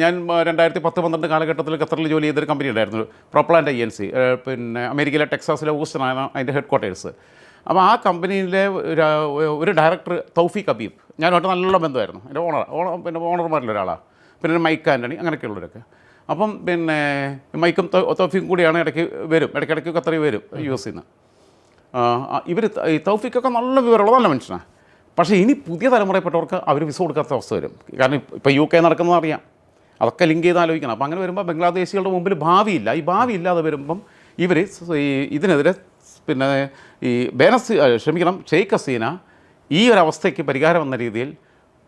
Speaker 1: ഞാൻ രണ്ടായിരത്തി പത്ത് പന്ത്രണ്ട് കാലഘട്ടത്തിൽ ഖത്തറിൽ ജോലി ചെയ്തൊരു കമ്പനി ഉണ്ടായിരുന്നു പ്രോപ്ലാൻഡ് സി പിന്നെ അമേരിക്കയിലെ ടെക്സാസിലെ ഊസ്റ്റനാണ് അതിന്റെ ഹെഡ് ക്വാർട്ടേഴ്സ് അപ്പോൾ ആ കമ്പനിയിലെ ഒരു- ഡയറക്ടർ തൗഫീഖ് അബീബ് ഞാനുമായിട്ട് നല്ല ബന്ധമായിരുന്നു എന്റെ ഓണർ ഓണർ പിന്നെ ഓണർമാരിൽ ഒരാളാണ് പിന്നെ മൈക്ക് ആന്റണി അങ്ങനെയൊക്കെയുള്ളവരൊക്കെ. അപ്പം പിന്നെ മൈക്കും തൗഫിയും കൂടിയാണ് ഇടയ്ക്ക് വരും ഇടയ്ക്കിടയ്ക്ക് ഖത്തറി വരും യു എസ് നിന്ന്. ഇവർ ഈ തൗഫീഖൊക്കെ നല്ല വിവരമുള്ള നല്ല മനുഷ്യനാണ് പക്ഷേ ഇനി പുതിയ തലമുറയിൽപ്പെട്ടവർക്ക് അവർ വിസ കൊടുക്കാത്ത അവസ്ഥ വരും. കാരണം ഇപ്പോൾ യു കെ നടക്കുന്നത് അറിയാം. അതൊക്കെ ലിങ്ക് ചെയ്ത് ആലോചിക്കണം. അപ്പോൾ അങ്ങനെ വരുമ്പോൾ ബംഗ്ലാദേശികളുടെ മുമ്പിൽ ഭാവിയില്ല. ഈ ഭാവി ഇല്ലാതെ വരുമ്പം ഇവർ ഈ ഇതിനെതിരെ പിന്നെ ഈ ബേനസ് ക്ഷമിക്കണം ഷെയ്ഖ് ഹസീന ഈ ഒരു അവസ്ഥയ്ക്ക് പരിഹാരം വന്ന രീതിയിൽ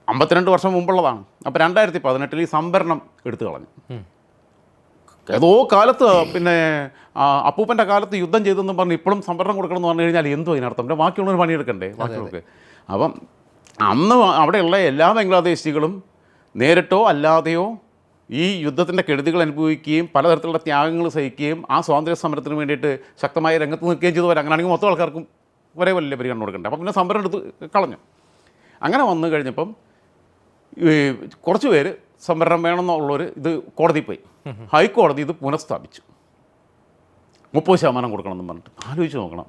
Speaker 1: അമ്പത്തിരണ്ട് വർഷം മുമ്പുള്ളതാണ്. അപ്പോൾ രണ്ടായിരത്തി പതിനെട്ടിൽ ഈ സംവരണം എടുത്തു കളഞ്ഞു. ഏതോ കാലത്ത് പിന്നെ അപ്പൂപ്പന്റെ കാലത്ത് യുദ്ധം ചെയ്തെന്നും പറഞ്ഞ് ഇപ്പോഴും സംവരണം കൊടുക്കണം എന്ന് പറഞ്ഞു കഴിഞ്ഞാൽ എന്തോ അതിനർത്ഥം? പിന്നെ ബാക്കിയുള്ളവർ പണിയെടുക്കണ്ടേ? ബാക്കിയുള്ളവർക്ക്. അപ്പം അന്ന് അവിടെയുള്ള എല്ലാ ബംഗ്ലാദേശികളും നേരിട്ടോ അല്ലാതെയോ ഈ യുദ്ധത്തിന്റെ കെടുതികൾ അനുഭവിക്കുകയും പലതരത്തിലുള്ള ത്യാഗങ്ങൾ സഹിക്കുകയും ആ സ്വാതന്ത്ര്യ സമരത്തിന് വേണ്ടിയിട്ട് ശക്തമായ രംഗത്ത് നിൽക്കുകയും ചെയ്തവർ അങ്ങനെയാണെങ്കിൽ മൊത്തം ആൾക്കാർക്കും ഒരേ വലിയ പരിഗണന കൊടുക്കണ്ടേ? അപ്പം പിന്നെ സംവരണം എടുത്ത് കളഞ്ഞു. അങ്ങനെ വന്നു കഴിഞ്ഞപ്പം കുറച്ച് പേര് സംവരണം വേണമെന്നുള്ളവർ ഇത് കോടതി പോയി. ഹൈക്കോടതി ഇത് പുനഃസ്ഥാപിച്ചു. മുപ്പത് ശതമാനം കൊടുക്കണമെന്ന് പറഞ്ഞിട്ട്. ആലോചിച്ച് നോക്കണം.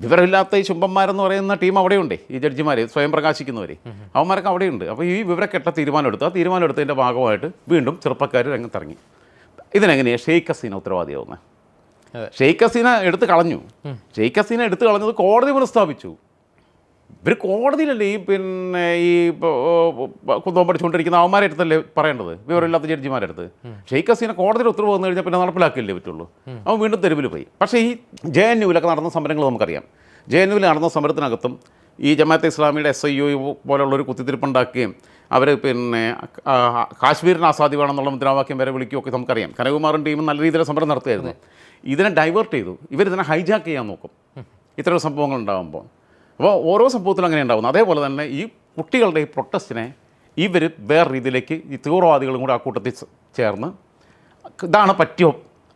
Speaker 1: വിവരമില്ലാത്ത ഈ ചുംബന്മാരെന്ന് പറയുന്ന ടീം അവിടെയുണ്ടേ. ഈ ജഡ്ജിമാർ സ്വയം പ്രകാശിക്കുന്നവരെ. അവന്മാരൊക്കെ അവിടെയുണ്ട്. അപ്പോൾ ഈ വിവരക്കെട്ട തീരുമാനം എടുത്തു ആ തീരുമാനം എടുത്തതിന്റെ ഭാഗമായിട്ട് വീണ്ടും ചെറുപ്പക്കാർ രംഗത്തിറങ്ങി. ഇതിനെങ്ങനെയാണ് ഷെയ്ഖ് ഹസീന ഉത്തരവാദിയാവുന്നത്. ഷെയ്ഖ് ഹസീന എടുത്ത് കളഞ്ഞു. ഷെയ്ഖ് ഹസീന എടുത്ത് കളഞ്ഞത് കോടതി പുനഃസ്ഥാപിച്ചു. ഇവർ കോടതിയിലല്ലേ ഈ പിന്നെ ഈ കുന്തോ പഠിച്ചുകൊണ്ടിരിക്കുന്ന അവന്മാരെ അടുത്തല്ലേ പറയേണ്ടത്? വിവരമില്ലാത്ത ജഡ്ജിമാരുടെ അടുത്ത് ഷെയ്ഖ് ഹസീന കോടതിയിൽ ഉത്തരവ് വന്നു കഴിഞ്ഞാൽ പിന്നെ നടപ്പിലാക്കില്ലേ പറ്റുള്ളൂ. അവൻ വീണ്ടും തെരുവിൽ പോയി. പക്ഷേ ഈ ജെ എൻ യുവിലൊക്കെ നടന്ന സമരങ്ങൾ നമുക്കറിയാം. ജെ എൻ യുവിൽ നടന്ന സമരത്തിനകത്തും ഈ ജമാഅത്തെ ഇസ്ലാമിയുടെ എസ് ഐ യു പോലുള്ളൊരു കുത്തിത്തിരിപ്പുണ്ടാക്കുകയും അവർ പിന്നെ കാശ്മീരിന് ആസാദി വേണമെന്നുള്ള മുദ്രാവാക്യം വരെ വിളിക്കുകയൊക്കെ നമുക്കറിയാം. കനകുമാറും ടീമും നല്ല രീതിയിൽ സമരം നടത്തുമായിരുന്നു ഇതിനെ ഡൈവേർട്ട് ചെയ്തു. ഇവരിതിനെ ഹൈജാക്ക് ചെയ്യാൻ നോക്കും. ഇത്തരം സംഭവങ്ങൾ ഉണ്ടാകുമ്പോൾ അപ്പോൾ ഓരോ സംഭവത്തിലും അങ്ങനെ ഉണ്ടാകുന്നു അതേപോലെ തന്നെ ഈ കുട്ടികളുടെ ഈ പ്രൊട്ടസ്റ്റിനെ ഇവർ വേറെ രീതിയിലേക്ക് ഈ തീവ്രവാദികളും കൂടെ ആ കൂട്ടത്തിൽ ചേർന്ന് ഇതാണ് പറ്റിയ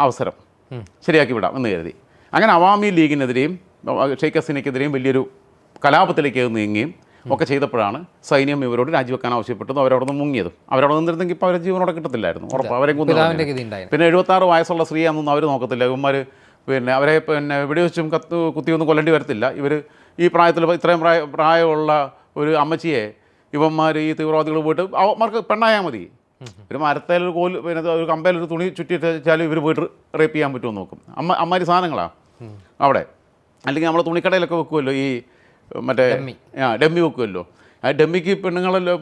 Speaker 1: അവസരം. ശരിയാക്കി വിടാം എന്ന് കരുതി. അങ്ങനെ അവാമി ലീഗിനെതിരെയും ഷെയ്ഖ് ഹസീനയ്ക്കെതിരെയും വലിയൊരു കലാപത്തിലേക്ക് നീങ്ങുകയും ഒക്കെ ചെയ്തപ്പോഴാണ് സൈന്യം ഇവരോട് രാജിവെക്കാൻ ആവശ്യപ്പെട്ടതും അവരവിടെ നിന്ന് മുങ്ങിയതും. അവരവിടെ നിന്നിരുന്നെങ്കിൽ ഇപ്പോൾ അവരെ ജീവനോടെ കിട്ടത്തില്ലായിരുന്നു. ഉറപ്പ് അവരെ പിന്നെ എഴുപത്താറ് വയസ്സുള്ള സ്ത്രീയാണെന്നൊന്നും അവർ നോക്കത്തില്ല. ഇവന്മാർ പിന്നെ അവരെ പിന്നെ വെടിവെച്ചും കത്ത് കുത്തിയൊന്നും കൊല്ലേണ്ടി വരത്തില്ല. ഇവർ ഈ പ്രായത്തിൽ ഇത്രയും പ്രായ പ്രായമുള്ള ഒരു അമ്മച്ചിയെ ഇവന്മാർ ഈ തീവ്രവാദികൾ പോയിട്ട് അവന്മാർക്ക് പെണ്ണായാൽ മതി. ഒരു മരത്തേൽ ഒരു കോൽ പിന്നെ ഒരു കമ്പയിൽ ഒരു തുണി ചുറ്റിയിട്ട് വെച്ചാൽ ഇവർ പോയിട്ട് റേപ്പ് ചെയ്യാൻ പറ്റുമോ എന്ന് നോക്കും. അമ്മ അമ്മാരി സാധനങ്ങളാണ് അവിടെ. അല്ലെങ്കിൽ നമ്മൾ തുണിക്കടയിലൊക്കെ വെക്കുമല്ലോ ഈ മറ്റേ. ആ ഡമ്മി വെക്കുമല്ലോ ആ ഡമ്മിക്ക് പെണ്ണുങ്ങളല്ലോ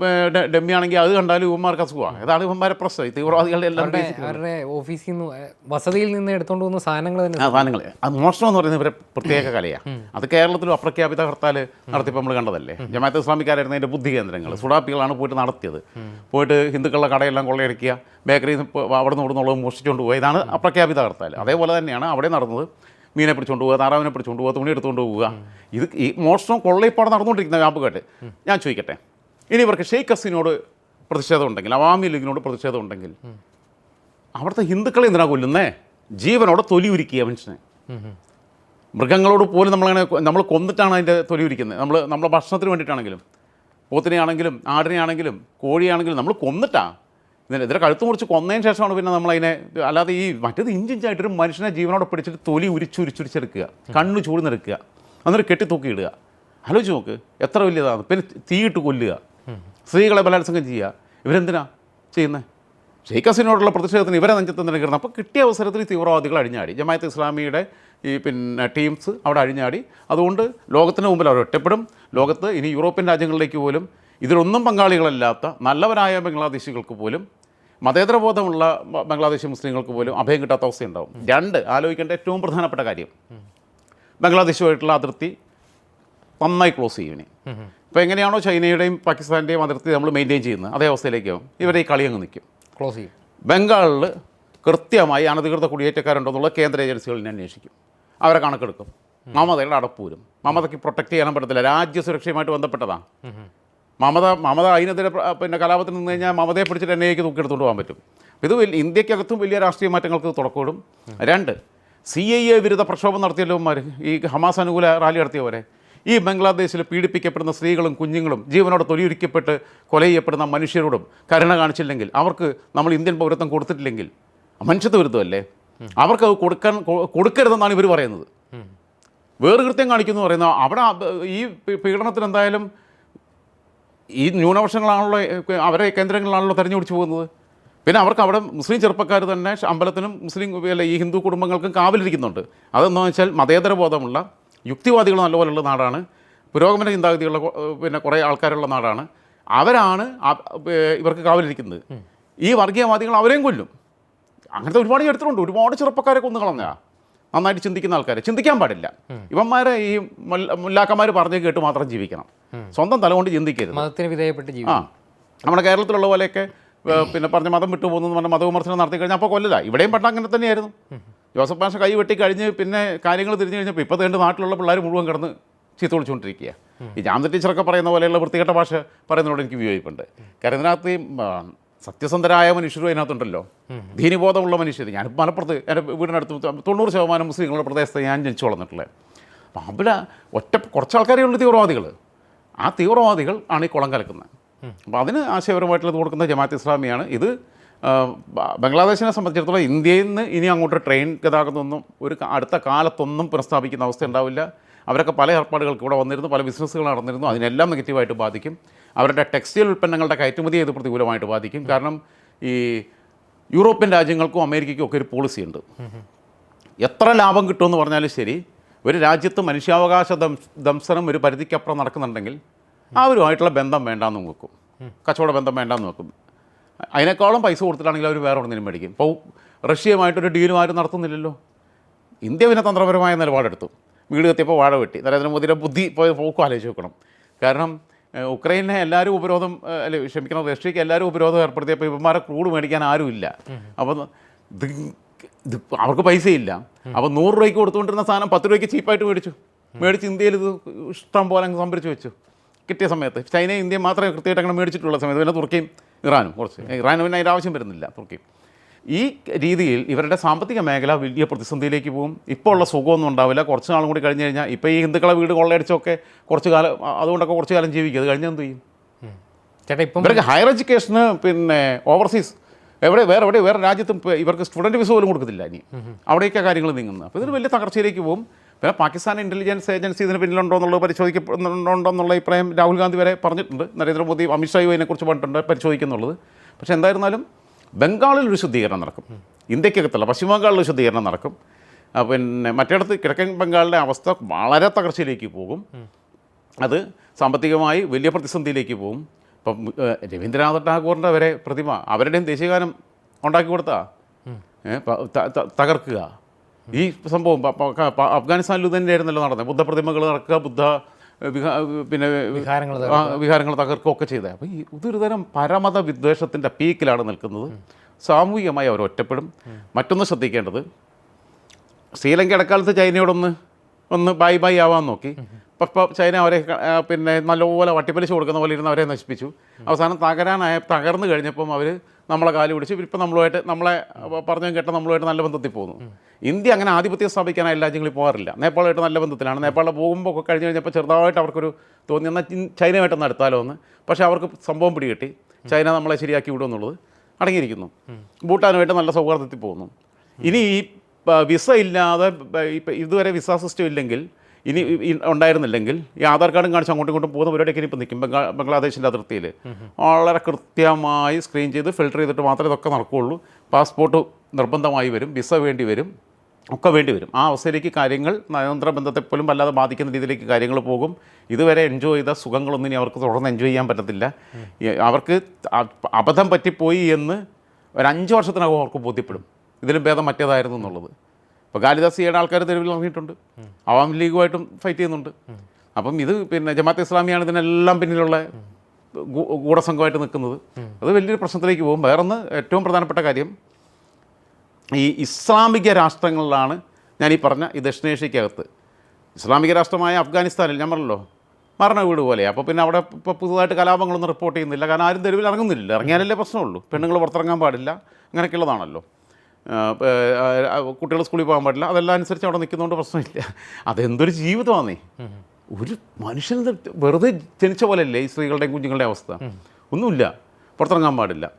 Speaker 1: ഡമ്മി ആണെങ്കിൽ അത് കണ്ടാലും ഇവന്മാർക്ക് അസുഖമാണ് അതാണ് ഇവന്മാരെ പ്രശ്നം. തീവ്രവാദികളുടെ എല്ലാം
Speaker 2: അവരുടെ ഓഫീസിൽ നിന്ന് വസതിയിൽ നിന്ന് എടുത്തുകൊണ്ട് പോകുന്ന സാധനങ്ങൾ തന്നെ.
Speaker 1: ആ സാധനങ്ങൾ അത് മോഷണം എന്ന് പറയുന്നത് ഇവരെ പ്രത്യേക കലയാണ് അത് കേരളത്തിലും അപ്രഖ്യാപിത ഹർത്താൽ നടത്തിയപ്പോൾ നമ്മൾ കണ്ടതല്ലേ? ജമാഅത്ത് ഇസ്ലാമിക്കാരായിരുന്നു അതിന്റെ ബുദ്ധി കേന്ദ്രങ്ങൾ സുഡാപ്പികളാണ് പോയിട്ട് നടത്തിയത്. പോയിട്ട് ഹിന്ദുക്കളുടെ കടയെല്ലാം കൊള്ളയടിക്കുക ബേക്കറിയിൽ നിന്ന് അവിടെ നിന്ന് ഇവിടെ നിന്നുള്ളത് മോഷിച്ചുകൊണ്ട് പോയി ഇതാണ് അപ്രഖ്യാപിത ഹർത്താൽ. അതേപോലെ തന്നെയാണ് അവിടെ നടന്നത് മീനെ പിടിച്ചുകൊണ്ട് പോവുക താറാവിനെ പിടിച്ചുകൊണ്ട് പോവുക തുണി എടുത്തുകൊണ്ട് പോവുക. ഇത് ഈ മോഷണം കൊള്ളയിപ്പാട് നടന്നുകൊണ്ടിരിക്കുന്ന വ്യാപ് കേട്ട് ഞാൻ ചോദിക്കട്ടെ. ഇനി ഇവർക്ക് ഷെയ്ഖ് ഹസീനോട് പ്രതിഷേധം ഉണ്ടെങ്കിൽ അവാമി ലീഗിനോട് പ്രതിഷേധം ഉണ്ടെങ്കിൽ അവിടുത്തെ ഹിന്ദുക്കളെ എന്തിനാ കൊല്ലുന്നേ? ജീവനോടെ തൊലി ഉരുക്കിയ മനുഷ്യനെ. മൃഗങ്ങളോട് പോലും നമ്മളങ്ങനെ നമ്മൾ കൊന്നിട്ടാണ് അതിന്റെ തൊലി ഉരിക്കുന്നത്. നമ്മൾ നമ്മളെ ഭക്ഷണത്തിന് വേണ്ടിയിട്ടാണെങ്കിലും പോത്തിനെയാണെങ്കിലും ആടിനെയാണെങ്കിലും കോഴിയാണെങ്കിലും നമ്മൾ കൊന്നിട്ടാ. ഇതിന് ഇതിനെ കഴുത്ത് മുറിച്ച് കൊന്നതിന് ശേഷമാണ് പിന്നെ നമ്മളതിനെ അല്ലാതെ ഈ മറ്റേത് ഇഞ്ചിഞ്ചായിട്ടൊരു മനുഷ്യനെ ജീവനോടെ പിടിച്ചിട്ട് തൊലി ഉരിച്ചുരിച്ചുരിച്ചെടുക്കുക കണ്ണ് ചൂടുന്നെടുക്കുക എന്നിട്ട് കെട്ടി തൂക്കിയിടുക ആലോചിച്ച് നോക്ക് എത്ര വലിയതാണ്. പിന്നെ തീയിട്ട് കൊല്ലുക സ്ത്രീകളെ ബലാത്സംഗം ചെയ്യുക. ഇവരെന്തിനാ ചെയ്യുന്നത് ഷെയ്ഖ് ഹസീനോടുള്ള പ്രതിഷേധത്തിന് ഇവരെ നെഞ്ചത്ത് നിൽക്കുന്നത് അപ്പോൾ കിട്ടിയ അവസരത്തിൽ തീവ്രവാദികൾ അഴിഞ്ഞാടി. ജമായത്ത് ഇസ്ലാമിയുടെ ഈ പിന്നെ ടീംസ് അവിടെ അഴിഞ്ഞാടി. അതുകൊണ്ട് ലോകത്തിന് മുമ്പിൽ അവർ ഒറ്റപ്പെടും. ലോകത്ത് ഇനി യൂറോപ്യൻ രാജ്യങ്ങളിലേക്ക് പോലും ഇതിലൊന്നും പങ്കാളികളല്ലാത്ത നല്ലവരായ ബംഗ്ലാദേശികൾക്ക് പോലും മതേതരബോധമുള്ള ബോധമുള്ള ബംഗ്ലാദേശി മുസ്ലിങ്ങൾക്ക് പോലും അഭയം കിട്ടാത്ത അവസ്ഥയുണ്ടാവും. രണ്ട് ആലോചിക്കേണ്ട ഏറ്റവും പ്രധാനപ്പെട്ട കാര്യം. ബംഗ്ലാദേശുമായിട്ടുള്ള അതിർത്തി നന്നായി ക്ലോസ് ചെയ്യുവിനെ. ഇപ്പോൾ എങ്ങനെയാണോ ചൈനയുടെയും പാകിസ്ഥാന്റെയും അതിർത്തി നമ്മൾ മെയിന്റെയിൻ ചെയ്യുന്നത്? അതേ അവസ്ഥയിലേക്കാവും ഇവരെ ഈ കളി അങ്ങ് നിൽക്കും.
Speaker 2: ക്ലോസ് ചെയ്യും.
Speaker 1: ബംഗാളിൽ കൃത്യമായി അനധികൃത കുടിയേറ്റക്കാരുണ്ടോ എന്നുള്ള കേന്ദ്ര ഏജൻസികൾ ഇനി അന്വേഷിക്കും. അവരെ കണക്കെടുക്കും. മമതയുടെ അടപ്പൂരും. മമതയ്ക്ക് പ്രൊട്ടക്റ്റ് ചെയ്യാൻ പറ്റത്തില്ല. രാജ്യസുരക്ഷയുമായിട്ട് ബന്ധപ്പെട്ടതാണ് മമത മമത അതിനെതിരെ പിന്നെ കലാപത്തിൽ നിന്ന് കഴിഞ്ഞാൽ മമതയെ പിടിച്ചിട്ട് എൻ ഐക്ക് തൂക്കിയെടുത്തുകൊണ്ട് പോകാൻ പറ്റും. ഇത് ഇന്ത്യക്കകത്തും വലിയ രാഷ്ട്രീയ മാറ്റങ്ങൾക്ക് തുടക്കമിടും. രണ്ട് സി ഐ എ വിരുദ്ധ പ്രക്ഷോഭം നടത്തിയല്ലോമാർ ഈ ഹമാസ് അനുകൂല റാലി നടത്തിയവരെ ഈ ബംഗ്ലാദേശിൽ പീഡിപ്പിക്കപ്പെടുന്ന സ്ത്രീകളും കുഞ്ഞുങ്ങളും ജീവനോടെ തൊലിയൊരുക്കപ്പെട്ട് കൊല ചെയ്യപ്പെടുന്ന മനുഷ്യരോടും കരുണ കാണിച്ചില്ലെങ്കിൽ അവർക്ക് നമ്മൾ ഇന്ത്യൻ പൗരത്വം കൊടുത്തിട്ടില്ലെങ്കിൽ മനുഷ്യത്വ വിരുദ്ധമല്ലേ? അവർക്ക് അത് കൊടുക്കാൻ കൊടുക്കരുതെന്നാണ് ഇവർ പറയുന്നത്. വേറെ കൃത്യം കാണിക്കുന്നു പറയുന്ന അവിടെ ഈ പീഡനത്തിന് എന്തായാലും ഈ ന്യൂനപക്ഷങ്ങളാണല്ലോ അവരെ കേന്ദ്രങ്ങളിലാണല്ലോ തെരഞ്ഞു പിടിച്ചു പോകുന്നത്. പിന്നെ അവർക്ക് അവിടെ മുസ്ലിം ചെറുപ്പക്കാർ തന്നെ അമ്പലത്തിനും മുസ്ലിം അല്ല ഈ ഹിന്ദു കുടുംബങ്ങൾക്കും കാവലിരിക്കുന്നുണ്ട്. അതെന്താണെന്ന് വെച്ചാൽ മതേതര ബോധമുള്ള യുക്തിവാദികൾ നല്ലപോലെയുള്ള നാടാണ്. പുരോഗമന ചിന്താഗതിയുള്ള പിന്നെ കുറേ ആൾക്കാരുള്ള നാടാണ്. അവരാണ് ഇവർക്ക് കാവലിരിക്കുന്നത്. ഈ വർഗീയവാദികൾ അവരെയും കൊല്ലും. അങ്ങനത്തെ ഒരുപാട് ചരിത്രമുണ്ട്. ഒരുപാട് ചെറുപ്പക്കാരെ കൊന്നു കളഞ്ഞാ നന്നായിട്ട് ചിന്തിക്കുന്ന ആൾക്കാർ ചിന്തിക്കാൻ പാടില്ല. ഇവന്മാരെ ഈ മുല്ല- മുല്ലാക്കന്മാർ പറഞ്ഞു കേട്ട് മാത്രം ജീവിക്കണം. സ്വന്തം തലകൊണ്ട് ചിന്തിക്കരുത്.
Speaker 2: മതത്തിന് വിധേയപ്പെട്ട്
Speaker 1: ആ. നമ്മുടെ കേരളത്തിലുള്ള പോലെയൊക്കെ പിന്നെ പറഞ്ഞ മതം വിട്ടു പോകുന്നു പറഞ്ഞ മതവിമർശനം നടത്തി കഴിഞ്ഞാൽ അപ്പോൾ കൊല്ലല. ഇവിടെയും പണ്ട് അങ്ങനെ തന്നെയായിരുന്നു. ജോസഫ് മാഷ കൈ വെട്ടി കഴിഞ്ഞ് പിന്നെ കാര്യങ്ങൾ തിരിഞ്ഞു കഴിഞ്ഞപ്പോൾ ഇപ്പോൾ തേണ്ട നാട്ടിലുള്ള പിള്ളേർ മുഴുവൻ കിടന്ന് ചീത്ത വിളിച്ചുകൊണ്ടിരിക്കുക ഈ ജാമത ടീച്ചറൊക്കെ പറയുന്ന പോലെയുള്ള വൃത്തികെട്ട ഭാഷ പറയുന്നതോട് എനിക്ക് വിയോജിപ്പുണ്ട്. കാരണം ഇതിനകത്ത് സത്യസന്ധരായ മനുഷ്യരും അതിനകത്തുണ്ടല്ലോ. ദീനിബോധമുള്ള മനുഷ്യർ ഞാൻ മലപ്പുറത്ത് എന്റെ വീടിനടുത്ത് തൊണ്ണൂറ് ശതമാനം മുസ്ലിങ്ങളുടെ പ്രദേശത്ത് ഞാൻ ജനിച്ചു വളർന്നിട്ടുള്ളത് അപ്പം അവിടെ ഒറ്റ കുറച്ച് ആൾക്കാരേ ഉള്ളൂ തീവ്രവാദികൾ ആ തീവ്രവാദികൾ ആണ് ഈ കുളം കലക്കുന്നത്. അപ്പോൾ അതിന് ആശയപരമായിട്ടുള്ളത് കൊടുക്കുന്ന ജമാഅത്ത് ഇസ്ലാമിയാണ്. ഇത് ബംഗ്ലാദേശിനെ സംബന്ധിച്ചിടത്തോളം ഇന്ത്യയിൽ നിന്ന് ഇനി അങ്ങോട്ട് ട്രെയിൻ ഗതാഗതമൊന്നും ഒരു അടുത്ത കാലത്തൊന്നും പുനഃസ്ഥാപിക്കുന്ന അവസ്ഥ ഉണ്ടാവില്ല. അവരൊക്കെ പല ഏർപ്പാടുകൾക്ക് ഇവിടെ വന്നിരുന്നു പല ബിസിനസ്സുകൾ നടന്നിരുന്നു. അതിനെല്ലാം നെഗറ്റീവായിട്ട് ബാധിക്കും. അവരുടെ ടെക്സ്റ്റൈൽ ഉൽപ്പന്നങ്ങളുടെ കയറ്റുമതിയെ ഇത് പ്രതികൂലമായിട്ട് ബാധിക്കും? കാരണം ഈ യൂറോപ്യൻ രാജ്യങ്ങൾക്കും അമേരിക്കയ്ക്കും ഒക്കെ ഒരു പോളിസി ഉണ്ട്. എത്ര ലാഭം കിട്ടുമെന്ന് പറഞ്ഞാലും ശരി ഒരു രാജ്യത്ത് മനുഷ്യാവകാശ ദംസ് ദംസനം ഒരു പരിധിക്കപ്പുറം നടക്കുന്നുണ്ടെങ്കിൽ അവരുമായിട്ടുള്ള ബന്ധം വേണ്ടാന്ന് നോക്കും കച്ചവട ബന്ധം വേണ്ടാന്ന് നോക്കും അതിനേക്കാളും പൈസ കൊടുത്തിട്ടാണെങ്കിൽ അവർ വേറെ ഒന്നിനും മേടിക്കും. ഇപ്പോൾ റഷ്യയുമായിട്ടൊരു ഡീലും ആരും നടത്തുന്നില്ലല്ലോ. ഇന്ത്യ പിന്നെ തന്ത്രപരമായ നിലപാടെടുത്തു. വീട് കത്തിയപ്പോൾ വാഴ വെട്ടി. നരേന്ദ്രമോദിയുടെ ബുദ്ധി പോയ പോക്കും ആലോചിച്ച് നോക്കണം. കാരണം ഉക്രൈനെ എല്ലാവരും ഉപരോധം അല്ലെ ക്ഷമിക്കണം റഷ്യക്ക് എല്ലാവരും ഉപരോധം ഏർപ്പെടുത്തിയപ്പോൾ ഇവന്മാരെ ക്രൂഡ് മേടിക്കാൻ ആരുമില്ല അപ്പം അവർക്ക് പൈസയില്ല. അപ്പോൾ നൂറ് രൂപയ്ക്ക് കൊടുത്തുകൊണ്ടിരുന്ന സാധനം പത്ത് രൂപയ്ക്ക് ചീപ്പായിട്ട് മേടിച്ചു. മേടിച്ച് ഇന്ത്യയിൽ ഇത് ഇഷ്ടം പോലെ അങ്ങ് സംഭരിച്ച് വെച്ചു. കിട്ടിയ സമയത്ത്. ചൈനയും ഇന്ത്യയും മാത്രമേ കൃത്യമായിട്ട് അങ്ങനെ മേടിച്ചിട്ടുള്ള സമയത്ത്. പിന്നെ തുർക്കിയും ഇറാനും കുറച്ച്. ഇറാനും പിന്നെ അതിന്റെ ആവശ്യം വരുന്നില്ല തുർക്കിയും. ഈ രീതിയിൽ ഇവരുടെ സാമ്പത്തിക മേഖല വലിയ പ്രതിസന്ധിയിലേക്ക് പോകും. ഇപ്പോൾ ഉള്ള സുഖമൊന്നും ഉണ്ടാവില്ല. കുറച്ച് നാളും കൂടി കഴിഞ്ഞ് കഴിഞ്ഞാൽ ഇപ്പോൾ ഈ ഹിന്ദുക്കളെ വീട് കൊള്ളയടിച്ചൊക്കെ കുറച്ച് കാലം അതുകൊണ്ടൊക്കെ കുറച്ച് കാലം ജീവിക്കും. അത് കഴിഞ്ഞാൽ എന്ത് ചെയ്യും?
Speaker 2: ചേട്ടാ ഇപ്പം
Speaker 1: ഇവർക്ക് ഹയർ എഡ്യൂക്കേഷന് പിന്നെ ഓവർസീസ് എവിടെ വേറെ എവിടെ വേറെ രാജ്യത്തും ഇവർക്ക് സ്റ്റുഡന്റ് വിസ പോലും കൊടുക്കത്തില്ല ഇനി. അവിടെയൊക്കെ കാര്യങ്ങൾ നീങ്ങുന്നത്. അപ്പോൾ ഇതിന് വലിയ തകർച്ചയിലേക്ക് പോകും. പിന്നെ പാകിസ്ഥാൻ ഇന്റലിജൻസ് ഏജൻസി ഇതിന് പിന്നിലുണ്ടോ എന്നുള്ളത് പരിശോധിക്കപ്പെടുന്നുണ്ടോ എന്നുള്ള അഭിപ്രായം രാഹുൽ ഗാന്ധി വരെ പറഞ്ഞിട്ടുണ്ട്. നരേന്ദ്രമോദി അമിത്ഷായും അതിനെക്കുറിച്ച് പറഞ്ഞിട്ടുണ്ട് പരിശോധിക്കുന്നുള്ളത്. പക്ഷേ എന്തായിരുന്നാലും ബംഗാളിൽ ഒരു ശുദ്ധീകരണം നടക്കും. ഇന്ത്യക്കകത്തല്ല പശ്ചിമ ബംഗാളിൽ ശുദ്ധീകരണം നടക്കും. പിന്നെ മറ്റിടത്ത് കിഴക്കൻ ബംഗാളിലെ അവസ്ഥ വളരെ തകർച്ചയിലേക്ക് പോകും. അത് സാമ്പത്തികമായി വലിയ പ്രതിസന്ധിയിലേക്ക് പോകും. ഇപ്പം രവീന്ദ്രനാഥ് ടാഗോറിന്റെ വരെ പ്രതിമ അവരുടെയും ദേശീയഗാനം ഉണ്ടാക്കി കൊടുത്താ? തകർക്കുക. ഈ സംഭവം അഫ്ഗാനിസ്ഥാനിൽ തന്നെയായിരുന്നല്ലോ നടന്നത്. ബുദ്ധ പ്രതിമകൾ നടക്കുക ബുദ്ധ പിന്നെ
Speaker 2: വിഹാരങ്ങൾ
Speaker 1: തകർക്കുകയൊക്കെ ചെയ്തത് അപ്പോൾ ഈ ഇതൊരു തരം പരമത വിദ്വേഷത്തിന്റെ പീക്കിലാണ് നിൽക്കുന്നത്. സാമൂഹികമായി അവർ ഒറ്റപ്പെടും. മറ്റൊന്ന് ശ്രദ്ധിക്കേണ്ടത് ശ്രീലങ്ക ഇടക്കാലത്ത് ചൈനയോടൊന്ന് ഒന്ന് ബൈ ബൈ ആവാൻ നോക്കി. ഇപ്പം ചൈന അവരെ പിന്നെ നല്ലപോലെ വട്ടിപ്പലിച്ച് കൊടുക്കുന്ന പോലെ ഇരുന്ന് അവരെ നശിപ്പിച്ചു. അവസാനം തകരാനായ തകർന്നു കഴിഞ്ഞപ്പം അവർ നമ്മളെ കാലു പിടിച്ച് ഇപ്പം നമ്മളുമായിട്ട് നമ്മളെ പറഞ്ഞു കേട്ട നമ്മളുമായിട്ട് നല്ല ബന്ധത്തിൽ പോകുന്നു. ഇന്ത്യ അങ്ങനെ ആധിപത്യം സ്ഥാപിക്കാൻ എല്ലാ രാജ്യങ്ങളിൽ പോകാറില്ല. നേപ്പാളുമായിട്ട് നല്ല ബന്ധത്തിലാണ്. നേപ്പാളിൽ പോകുമ്പോൾ ഒക്കെ കഴിഞ്ഞ് കഴിഞ്ഞപ്പോൾ ചെറുതായിട്ട് അവർക്കൊരു തോന്നി എന്നാൽ ചൈനയുമായിട്ടൊന്ന് അടുത്താലോ എന്ന്. പക്ഷേ അവർക്ക് സംഭവം പിടികിട്ടി. ചൈന നമ്മളെ ശരിയാക്കി വിടുമെന്നുള്ളത് അടങ്ങിയിരിക്കുന്നു. ഭൂട്ടാനുമായിട്ട് നല്ല സൗഹാർദ്ദത്തിൽ പോകുന്നു. ഇനി ഈ വിസ ഇല്ലാതെ ഇപ്പം ഇതുവരെ വിസ സിസ്റ്റം ഇല്ലെങ്കിൽ ഇനി ഉണ്ടായിരുന്നില്ലെങ്കിൽ ഈ ആധാർ കാർഡും കാണിച്ച് അങ്ങോട്ടും ഇങ്ങോട്ടും പോകുന്ന പരിപാടിയൊക്കെ ഇനിയിപ്പോൾ നിൽക്കും ബംഗാ ബംഗ്ലാദേശിന്റെ അതിർത്തിയിൽ. വളരെ കൃത്യമായി സ്ക്രീൻ ചെയ്ത് ഫിൽട്ടർ ചെയ്തിട്ട് മാത്രമേ ഇതൊക്കെ നടക്കുകയുള്ളൂ. പാസ്പോർട്ട് നിർബന്ധമായി വരും വിസ വേണ്ടി വരും ഒക്കെ വേണ്ടി വരും. ആ അവസ്ഥയിലേക്ക് കാര്യങ്ങൾ നയതന്ത്ര ബന്ധത്തെ പോലും വല്ലാതെ ബാധിക്കുന്ന രീതിയിലേക്ക് കാര്യങ്ങൾ പോകും. ഇതുവരെ എൻജോയ് ചെയ്ത സുഖങ്ങളൊന്നും ഇനി അവർക്ക് തുടർന്ന് എൻജോയ് ചെയ്യാൻ പറ്റത്തില്ല. അവർക്ക് അബദ്ധം പറ്റിപ്പോയി എന്ന് ഒരു അഞ്ച് വർഷത്തിനകം അവർക്ക് ബോധ്യപ്പെടും. ഇതിലും ഭേദം മറ്റേതായിരുന്നു എന്നുള്ളത്. ഇപ്പോൾ ഗാലിദാസിയുടെ ആൾക്കാർ തെരുവിൽ ഇറങ്ങിയിട്ടുണ്ട്. ആവാം ലീഗുമായിട്ടും ഫൈറ്റ് ചെയ്യുന്നുണ്ട്. അപ്പം ഇത് പിന്നെ ജമാഅത്ത് ഇസ്ലാമിയാണ് ഇതിനെല്ലാം പിന്നിലുള്ള ഗൂഢസംഘമായിട്ട് നിൽക്കുന്നത്. അത് വലിയൊരു പ്രശ്നത്തിലേക്ക് പോകും. വേറൊന്ന് ഏറ്റവും പ്രധാനപ്പെട്ട കാര്യം ഈ ഇസ്ലാമിക രാഷ്ട്രങ്ങളിലാണ് ഞാൻ ഈ പറഞ്ഞ ഈ ദക്ഷിണേഷ്യക്കകത്ത്. ഇസ്ലാമിക രാഷ്ട്രമായ അഫ്ഗാനിസ്ഥാനിൽ ഞാൻ പറഞ്ഞല്ലോ മരണ വീട് പോലെ. അപ്പോൾ പിന്നെ അവിടെ ഇപ്പോൾ പുതുതായിട്ട് കലാപങ്ങളൊന്നും റിപ്പോർട്ട് ചെയ്യുന്നില്ല. കാരണം ആരും തെരുവിൽ ഇറങ്ങുന്നില്ല. ഇറങ്ങിയാലല്ലേ പ്രശ്നമുള്ളൂ. പെണ്ണുങ്ങൾ പുറത്തിറങ്ങാൻ പാടില്ല. അങ്ങനെയൊക്കെയുള്ളതാണല്ലോ. കുട്ടികൾ സ്കൂളിൽ പോകാൻ പാടില്ല. അതെല്ലാം അനുസരിച്ച് അവിടെ നിൽക്കുന്നതുകൊണ്ട് പ്രശ്നമില്ല. അതെന്തൊരു ജീവിതമാണേ ഒരു മനുഷ്യൻ വെറുതെ ജനിച്ച പോലെയല്ലേ ഈ സ്ത്രീകളുടെയും കുഞ്ഞുങ്ങളുടെയും അവസ്ഥ? ഒന്നുമില്ല. പുറത്തിറങ്ങാൻ പാടില്ല.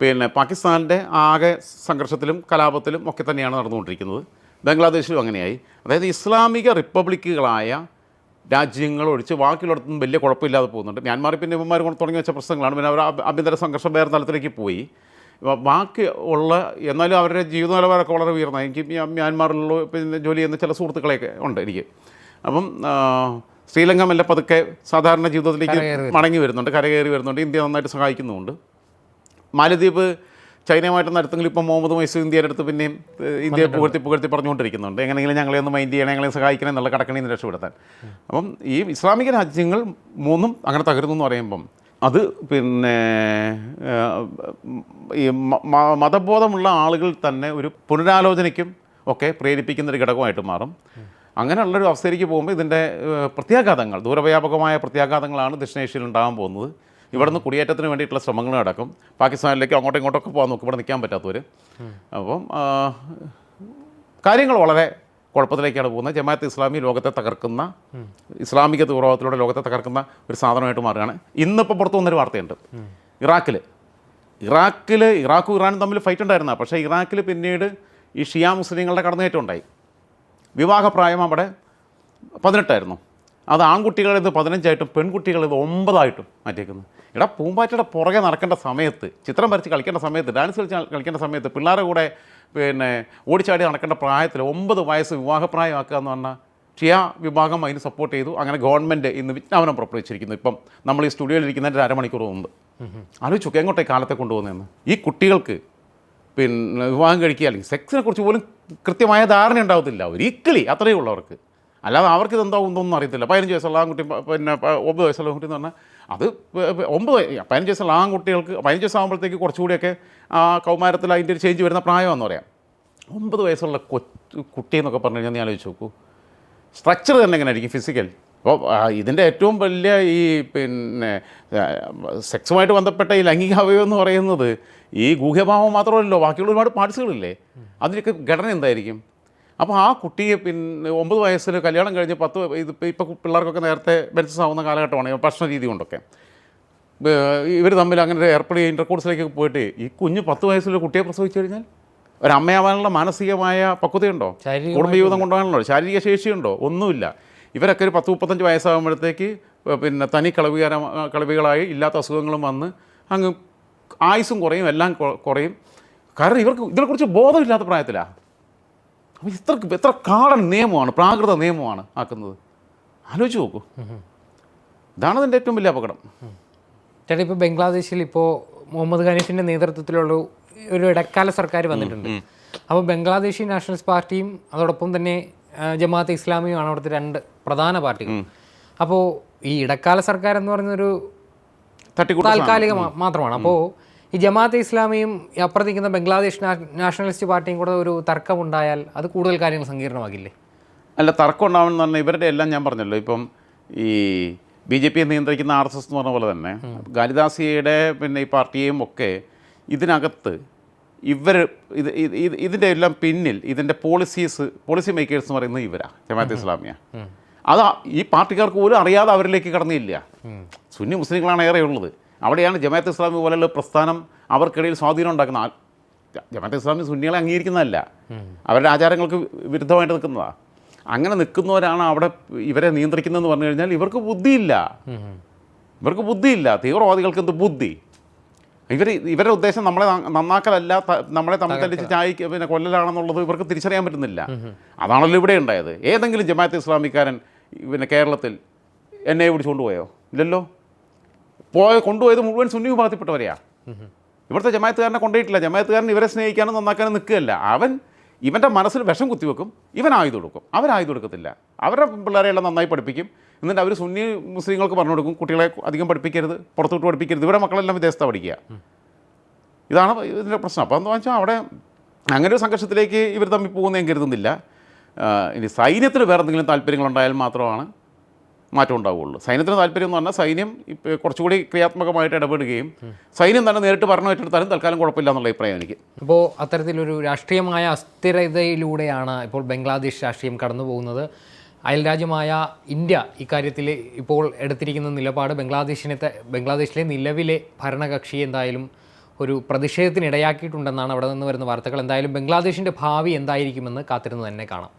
Speaker 1: പിന്നെ പാകിസ്ഥാനിന്റെ ആകെ സംഘർഷത്തിലും കലാപത്തിലും ഒക്കെ തന്നെയാണ് നടന്നുകൊണ്ടിരിക്കുന്നത്. ബംഗ്ലാദേശിലും അങ്ങനെയായി. അതായത് ഇസ്ലാമിക റിപ്പബ്ലിക്കുകളായ രാജ്യങ്ങൾ ഒഴിച്ച് ബാക്കിയുള്ളിടത്തൊന്നും വലിയ കുഴപ്പമില്ലാതെ പോകുന്നുണ്ട്. മ്യാൻമാറിൽ പിന്നെ ഇവന്മാർ തുടങ്ങി വെച്ച പ്രശ്നങ്ങളാണ്. പിന്നെ അവർ ആഭ്യ- ആഭ്യന്തര സംഘർഷം വേറെ തലത്തിലേക്ക് പോയി. ബാക്കി ഉള്ള എന്നാലും അവരുടെ ജീവിത നിലവാരമൊക്കെ വളരെ ഉയർന്ന എനിക്ക് മ്യാ- മ്യാൻമാറിലുള്ള പിന്നെ ജോലി ചെയ്യുന്ന ചില സുഹൃത്തുക്കളെയൊക്കെ ഉണ്ട് എനിക്ക്. അപ്പം ശ്രീലങ്ക മെല്ലെ പതുക്കെ സാധാരണ ജീവിതത്തിലേക്ക് മടങ്ങി വരുന്നുണ്ട് കരകയറി വരുന്നുണ്ട്. ഇന്ത്യ നന്നായിട്ട് സഹായിക്കുന്നുമുണ്ട്. മാലദ്വീപ് ചൈനയുമായിട്ട് നടത്തെങ്കിൽ ഇപ്പോൾ മുഹമ്മദ് മൈസൂർ ഇന്ത്യയുടെ അടുത്ത് പിന്നെയും ഇന്ത്യയെ പുകഴ്ത്തി പുകഴ്ത്തി പറഞ്ഞുകൊണ്ടിരിക്കുന്നുണ്ട്. എങ്ങനെയെങ്കിലും ഞങ്ങളെ ഒന്ന് മൈൻഡ് ചെയ്യണം ഞങ്ങളെ സഹായിക്കണം എന്നുള്ള കടക്കണിൽ നിന്ന് രക്ഷപ്പെടുത്താൻ. അപ്പം ഈ ഇസ്ലാമിക രാജ്യങ്ങൾ മൂന്നും അങ്ങനെ തകരുന്നു എന്ന് പറയുമ്പം അത് പിന്നെ ഈ മതബോധമുള്ള ആളുകൾ തന്നെ ഒരു പുനരാലോചനയ്ക്കും ഒക്കെ പ്രേരിപ്പിക്കുന്ന ഒരു ഘടകമായിട്ട് മാറും. അങ്ങനെയുള്ളൊരു അവസ്ഥയിലേക്ക് പോകുമ്പോൾ ഇതിന്റെ പ്രത്യാഘാതങ്ങൾ ദൂരവ്യാപകമായ പ്രത്യാഘാതങ്ങളാണ് ദക്ഷിണേഷ്യയിൽ ഉണ്ടാകാൻ പോകുന്നത്. ഇവിടുന്ന് കുടിയേറ്റത്തിന് വേണ്ടിയിട്ടുള്ള ശ്രമങ്ങൾ നടക്കും. പാകിസ്ഥാനിലേക്ക് അങ്ങോട്ടും ഇങ്ങോട്ടൊക്കെ പോകാൻ നോക്കും ഇവിടെ നിൽക്കാൻ പറ്റാത്തവർ അപ്പം കാര്യങ്ങൾ വളരെ കുഴപ്പത്തിലേക്കാണ് പോകുന്നത്. ജമാഅത്ത് ഇസ്ലാമി ലോകത്തെ തകർക്കുന്ന ഇസ്ലാമിക തീവ്രവാദത്തിലൂടെ ലോകത്തെ തകർക്കുന്ന ഒരു സാധനമായിട്ട് മാറുകയാണ്. ഇന്നിപ്പോൾ പുറത്തു വന്നൊരു വാർത്തയുണ്ട്. ഇറാഖിൽ ഇറാഖിൽ ഇറാഖും ഇറാനും തമ്മിൽ ഫൈറ്റ് ഉണ്ടായിരുന്ന. പക്ഷേ ഇറാഖിൽ പിന്നീട് ഈ ഷിയാ മുസ്ലിങ്ങളുടെ കടന്നുകയറ്റം ഉണ്ടായി വിവാഹപ്രായം അവിടെ പതിനെട്ടായിരുന്നു. അത് ആൺകുട്ടികളിൽ ഇത് പതിനഞ്ചായിട്ടും പെൺകുട്ടികളിൽ ഇത് ഒമ്പതായിട്ടും മാറ്റിയേക്കുന്നു എടാ പൂമ്പാറ്റയുടെ പുറകെ നടക്കേണ്ട സമയത്ത് ചിത്രം വരച്ച് കളിക്കേണ്ട സമയത്ത് ഡാൻസ് കളിച്ച് കളിക്കേണ്ട സമയത്ത് പിള്ളേരുടെ കൂടെ പിന്നെ ഓടിച്ചാടി നടക്കേണ്ട പ്രായത്തിൽ ഒമ്പത് വയസ്സ് വിവാഹപ്രായമാക്കുക എന്ന് പറഞ്ഞാൽ ഷിയ വിഭാഗം അതിന് സപ്പോർട്ട് ചെയ്തു. അങ്ങനെ ഗവൺമെന്റ് ഇന്ന് വിജ്ഞാപനം പുറപ്പെടുവിച്ചിരിക്കുന്നു. ഇപ്പം നമ്മൾ ഈ സ്റ്റുഡിയോയിൽ ഒരു അരമണിക്കൂർ മുമ്പ്. ആലോചിച്ചു എങ്ങോട്ടേ കാലത്തെ കൊണ്ടുപോകുന്നതെന്ന്? ഈ കുട്ടികൾക്ക് പിന്നെ വിവാഹം കഴിക്കുക അല്ലെങ്കിൽ സെക്സിനെ കുറിച്ച് പോലും കൃത്യമായ ധാരണ ഉണ്ടാവത്തില്ല. ഒരിക്കലി അത്രയേ ഉള്ളവർക്ക്. അല്ലാതെ അവർക്ക് ഇതെന്താവും ഇതൊന്നും അറിയത്തില്ല. പതിനഞ്ച് വയസ്സുള്ള ആൺകുട്ടി പിന്നെ ഒമ്പത് വയസ്സുള്ള കുട്ടി എന്ന് പറഞ്ഞാൽ അത് ഒമ്പത് പതിനഞ്ച് വയസ്സുള്ള ആൺകുട്ടികൾക്ക് പതിനഞ്ച് വയസ്സാകുമ്പോഴത്തേക്ക് കുറച്ചുകൂടിയൊക്കെ ആ കൗമാരത്തിൽ അതിന്റെ ഒരു ചേഞ്ച് വരുന്ന പ്രായമാണെന്ന് പറയാം. ഒമ്പത് വയസ്സുള്ള കൊച്ചു കുട്ടി എന്നൊക്കെ പറഞ്ഞു കഴിഞ്ഞാൽ നീ ആലോചിച്ച് നോക്കൂ. സ്ട്രക്ചർ തന്നെ എങ്ങനെ ആയിരിക്കും ഫിസിക്കൽ അപ്പോൾ ഇതിന്റെ ഏറ്റവും വലിയ ഈ പിന്നെ സെക്സുമായിട്ട് ബന്ധപ്പെട്ട ഈ ലൈംഗിക അവയവം എന്ന് പറയുന്നത് ഈ ഗൂഹ്യഭാവം മാത്രമല്ലല്ലോ ബാക്കിയുള്ള ഒരുപാട് പാർട്സുകളില്ലേ അതിനൊക്കെ ഘടന എന്തായിരിക്കും? അപ്പോൾ ആ കുട്ടിയെ പിന്നെ ഒമ്പത് വയസ്സിൽ കല്യാണം കഴിഞ്ഞ് പത്ത് ഇത് ഇപ്പോൾ പിള്ളേർക്കൊക്കെ നേരത്തെ ബെൻസസ് ആവുന്ന കാലഘട്ടമാണ് ഭക്ഷണ രീതി കൊണ്ടൊക്കെ. ഇവർ തമ്മിൽ അങ്ങനെ ഏർപ്പെടുകയും ഇന്റർകോഴ്സിലേക്ക് പോയിട്ട് ഈ കുഞ്ഞ് പത്ത് വയസ്സിൽ കുട്ടിയെ പ്രസവിച്ചു കഴിഞ്ഞാൽ ഒരമ്മയാവാനുള്ള മാനസികമായ പക്വതയുണ്ടോ? കുടുംബജീവിതം കൊണ്ടുപോകാനുള്ള ശാരീരിക ശേഷിയുണ്ടോ? ഒന്നുമില്ല. ഇവരൊക്കെ ഒരു പത്ത് മുപ്പത്തഞ്ച് വയസ്സാകുമ്പോഴത്തേക്ക് പിന്നെ തനി കളവികാര കളവികളായി ഇല്ലാത്ത അസുഖങ്ങളും വന്ന് അങ്ങ് ആയുസും കുറയും എല്ലാം കുറയും. കാരണം ഇവർക്ക് ഇതിനെക്കുറിച്ച് ബോധമില്ലാത്ത പ്രായത്തിലാണ് അപ്പോൾ ഇത്ര എത്ര കാടൻ നിയമമാണ് പ്രാകൃത നിയമമാണ് ആക്കുന്നത്. ആലോചിച്ച് നോക്കൂ. ഇതാണ് അതിന്റെ ഏറ്റവും വലിയ അപകടം.
Speaker 2: ചേട്ടാ ഇപ്പോൾ ബംഗ്ലാദേശിൽ ഇപ്പോൾ മുഹമ്മദ് ഖനീഫിന്റെ നേതൃത്വത്തിലുള്ള ഒരു ഇടക്കാല സർക്കാർ വന്നിട്ടുണ്ട്. അപ്പോൾ ബംഗ്ലാദേശി നാഷണലിസ്റ്റ് പാർട്ടിയും അതോടൊപ്പം തന്നെ ജമാഅത്ത് ഇസ്ലാമിയുമാണ് അവിടുത്തെ രണ്ട് പ്രധാന പാർട്ടികൾ. അപ്പോൾ ഈ ഇടക്കാല സർക്കാർ എന്ന് പറയുന്നൊരു താൽക്കാലിക മാത്രമാണ്. അപ്പോൾ ഈ ജമാഅത്തെ ഇസ്ലാമിയും അപ്പുറത്ത് നിൽക്കുന്ന ബംഗ്ലാദേശ് നാഷണലിസ്റ്റ് പാർട്ടിയും കൂടെ ഒരു തർക്കമുണ്ടായാൽ അത് കൂടുതൽ കാര്യങ്ങൾ സങ്കീർണമാകില്ലേ?
Speaker 1: അല്ല തർക്കം ഉണ്ടാവണമെന്ന് പറഞ്ഞാൽ ഇവരുടെ എല്ലാം ഞാൻ പറഞ്ഞല്ലോ. ഇപ്പം ഈ ബി ജെ പിയെ നിയന്ത്രിക്കുന്ന ആർ എസ് എസ് എന്ന് പറഞ്ഞ പോലെ തന്നെ ഗാലിദാസിയുടെ പിന്നെ ഈ പാർട്ടിയെയും ഒക്കെ ഇതിനകത്ത് ഇവർ ഇത് ഇത് ഇത് ഇതിന്റെ എല്ലാം പിന്നിൽ ഇതിന്റെ പോളിസീസ് പോളിസി മേക്കേഴ്സ് എന്ന് പറയുന്നത് ഇവരാണ് ജമാഅത്ത് ഇസ്ലാമിയ. അത് ഈ പാർട്ടിക്കാർക്ക് പോലും അറിയാതെ അവരിലേക്ക് കടന്നില്ല. സുന്നി മുസ്ലിങ്ങളാണ് ഏറെ ഉള്ളത് അവിടെയാണ് ജമാഅത്ത് ഇസ്ലാമി പോലെയുള്ള പ്രസ്ഥാനം അവർക്കിടയിൽ സ്വാധീനം ഉണ്ടാക്കുന്ന ജമാഅത്ത് ഇസ്ലാമി സുന്നികളെ അംഗീകരിക്കുന്നതല്ല. അവരുടെ ആചാരങ്ങൾക്ക് വിരുദ്ധമായിട്ട് നിൽക്കുന്നതാണ് അങ്ങനെ നിൽക്കുന്നവരാണ് അവിടെ ഇവരെ നിയന്ത്രിക്കുന്നതെന്ന് പറഞ്ഞു കഴിഞ്ഞാൽ ഇവർക്ക് ബുദ്ധിയില്ല. ഇവർക്ക് ബുദ്ധിയില്ല. തീവ്രവാദികൾക്ക് എന്ത് ബുദ്ധി? ഇവർ ഇവരുടെ ഉദ്ദേശം നമ്മളെ നന്നാക്കലല്ല നമ്മളെ തമ്മിൽ തല്ലിച്ച് ചായക്ക് പിന്നെ കൊല്ലലാണെന്നുള്ളത് ഇവർക്ക് തിരിച്ചറിയാൻ പറ്റുന്നില്ല. അതാണല്ലോ ഇവിടെ ഉണ്ടായത്. ഏതെങ്കിലും ജമാഅത്ത് ഇസ്ലാമിക്കാരൻ പിന്നെ കേരളത്തിൽ എന്നെ പിടിച്ചുകൊണ്ട് പോയോ ഇല്ലല്ലോ? പോയ കൊണ്ടുപോയത് മുഴുവൻ സുന്നി വിഭാഗത്തിൽപ്പെട്ടവരെയാണ് ഇവിടുത്തെ ജമായത്തുകാരനെ കൊണ്ടുപോയിട്ടില്ല. ജമായത്തുകാരൻ ഇവരെ സ്നേഹിക്കാനും നന്നാക്കാനും നിൽക്കുകയല്ല. അവൻ ഇവന്റെ മനസ്സിൽ വിഷം കുത്തിവെക്കും ഇവൻ ആയുധം കൊടുക്കും അവരായുധം ആയുധം എടുക്കത്തില്ല. അവരുടെ പിള്ളേരെ എല്ലാം നന്നായി പഠിപ്പിക്കും. എന്നിട്ട് അവർ സുന്നി മുസ്ലിങ്ങൾക്ക് പറഞ്ഞു കൊടുക്കും കുട്ടികളെ അധികം പഠിപ്പിക്കരുത് പുറത്തോട്ട് പഠിപ്പിക്കരുത്. ഇവരുടെ മക്കളെല്ലാം വിദേശത്താണ് പഠിക്കുക. ഇതാണ് ഇതിന്റെ പ്രശ്നം. അപ്പോൾ എന്താ വെച്ചാൽ അവിടെ അങ്ങനെ ഒരു സംഘർഷത്തിലേക്ക് ഇവർ തമ്മിൽ പോകുന്ന ഞാൻ കരുതുന്നില്ല. ഇനി സൈന്യത്തിന് വേറെ എന്തെങ്കിലും താല്പര്യങ്ങളുണ്ടായാൽ മാത്രമാണ് മാറ്റം ഉണ്ടാവുകയുള്ളൂ. സൈന്യത്തിന് താല്പര്യം എന്ന് പറഞ്ഞാൽ സൈന്യം കുറച്ചുകൂടി ക്രിയാത്മകമായിട്ട് ഇടപെടുകയും സൈന്യം തന്നെ നേരിട്ട് പറഞ്ഞു ഏറ്റെടുത്താലും തൽക്കാലം കുഴപ്പമില്ല എന്നുള്ള അഭിപ്രായം എനിക്ക്.
Speaker 2: അപ്പോൾ അത്തരത്തിലൊരു രാഷ്ട്രീയമായ അസ്ഥിരതയിലൂടെയാണ് ഇപ്പോൾ ബംഗ്ലാദേശ് രാഷ്ട്രീയം കടന്നു പോകുന്നത് അയൽരാജ്യമായ ഇന്ത്യ ഇക്കാര്യത്തിൽ ഇപ്പോൾ എടുത്തിരിക്കുന്ന നിലപാട് ബംഗ്ലാദേശിനെ ബംഗ്ലാദേശിലെ നിലവിലെ ഭരണകക്ഷി എന്തായാലും ഒരു പ്രതിഷേധത്തിനിടയാക്കിയിട്ടുണ്ടെന്നാണ് അവിടെ നിന്ന് വരുന്ന വാർത്തകൾ. എന്തായാലും ബംഗ്ലാദേശിന്റെ ഭാവി എന്തായിരിക്കുമെന്ന് കാത്തിരുന്ന് തന്നെ കാണാം.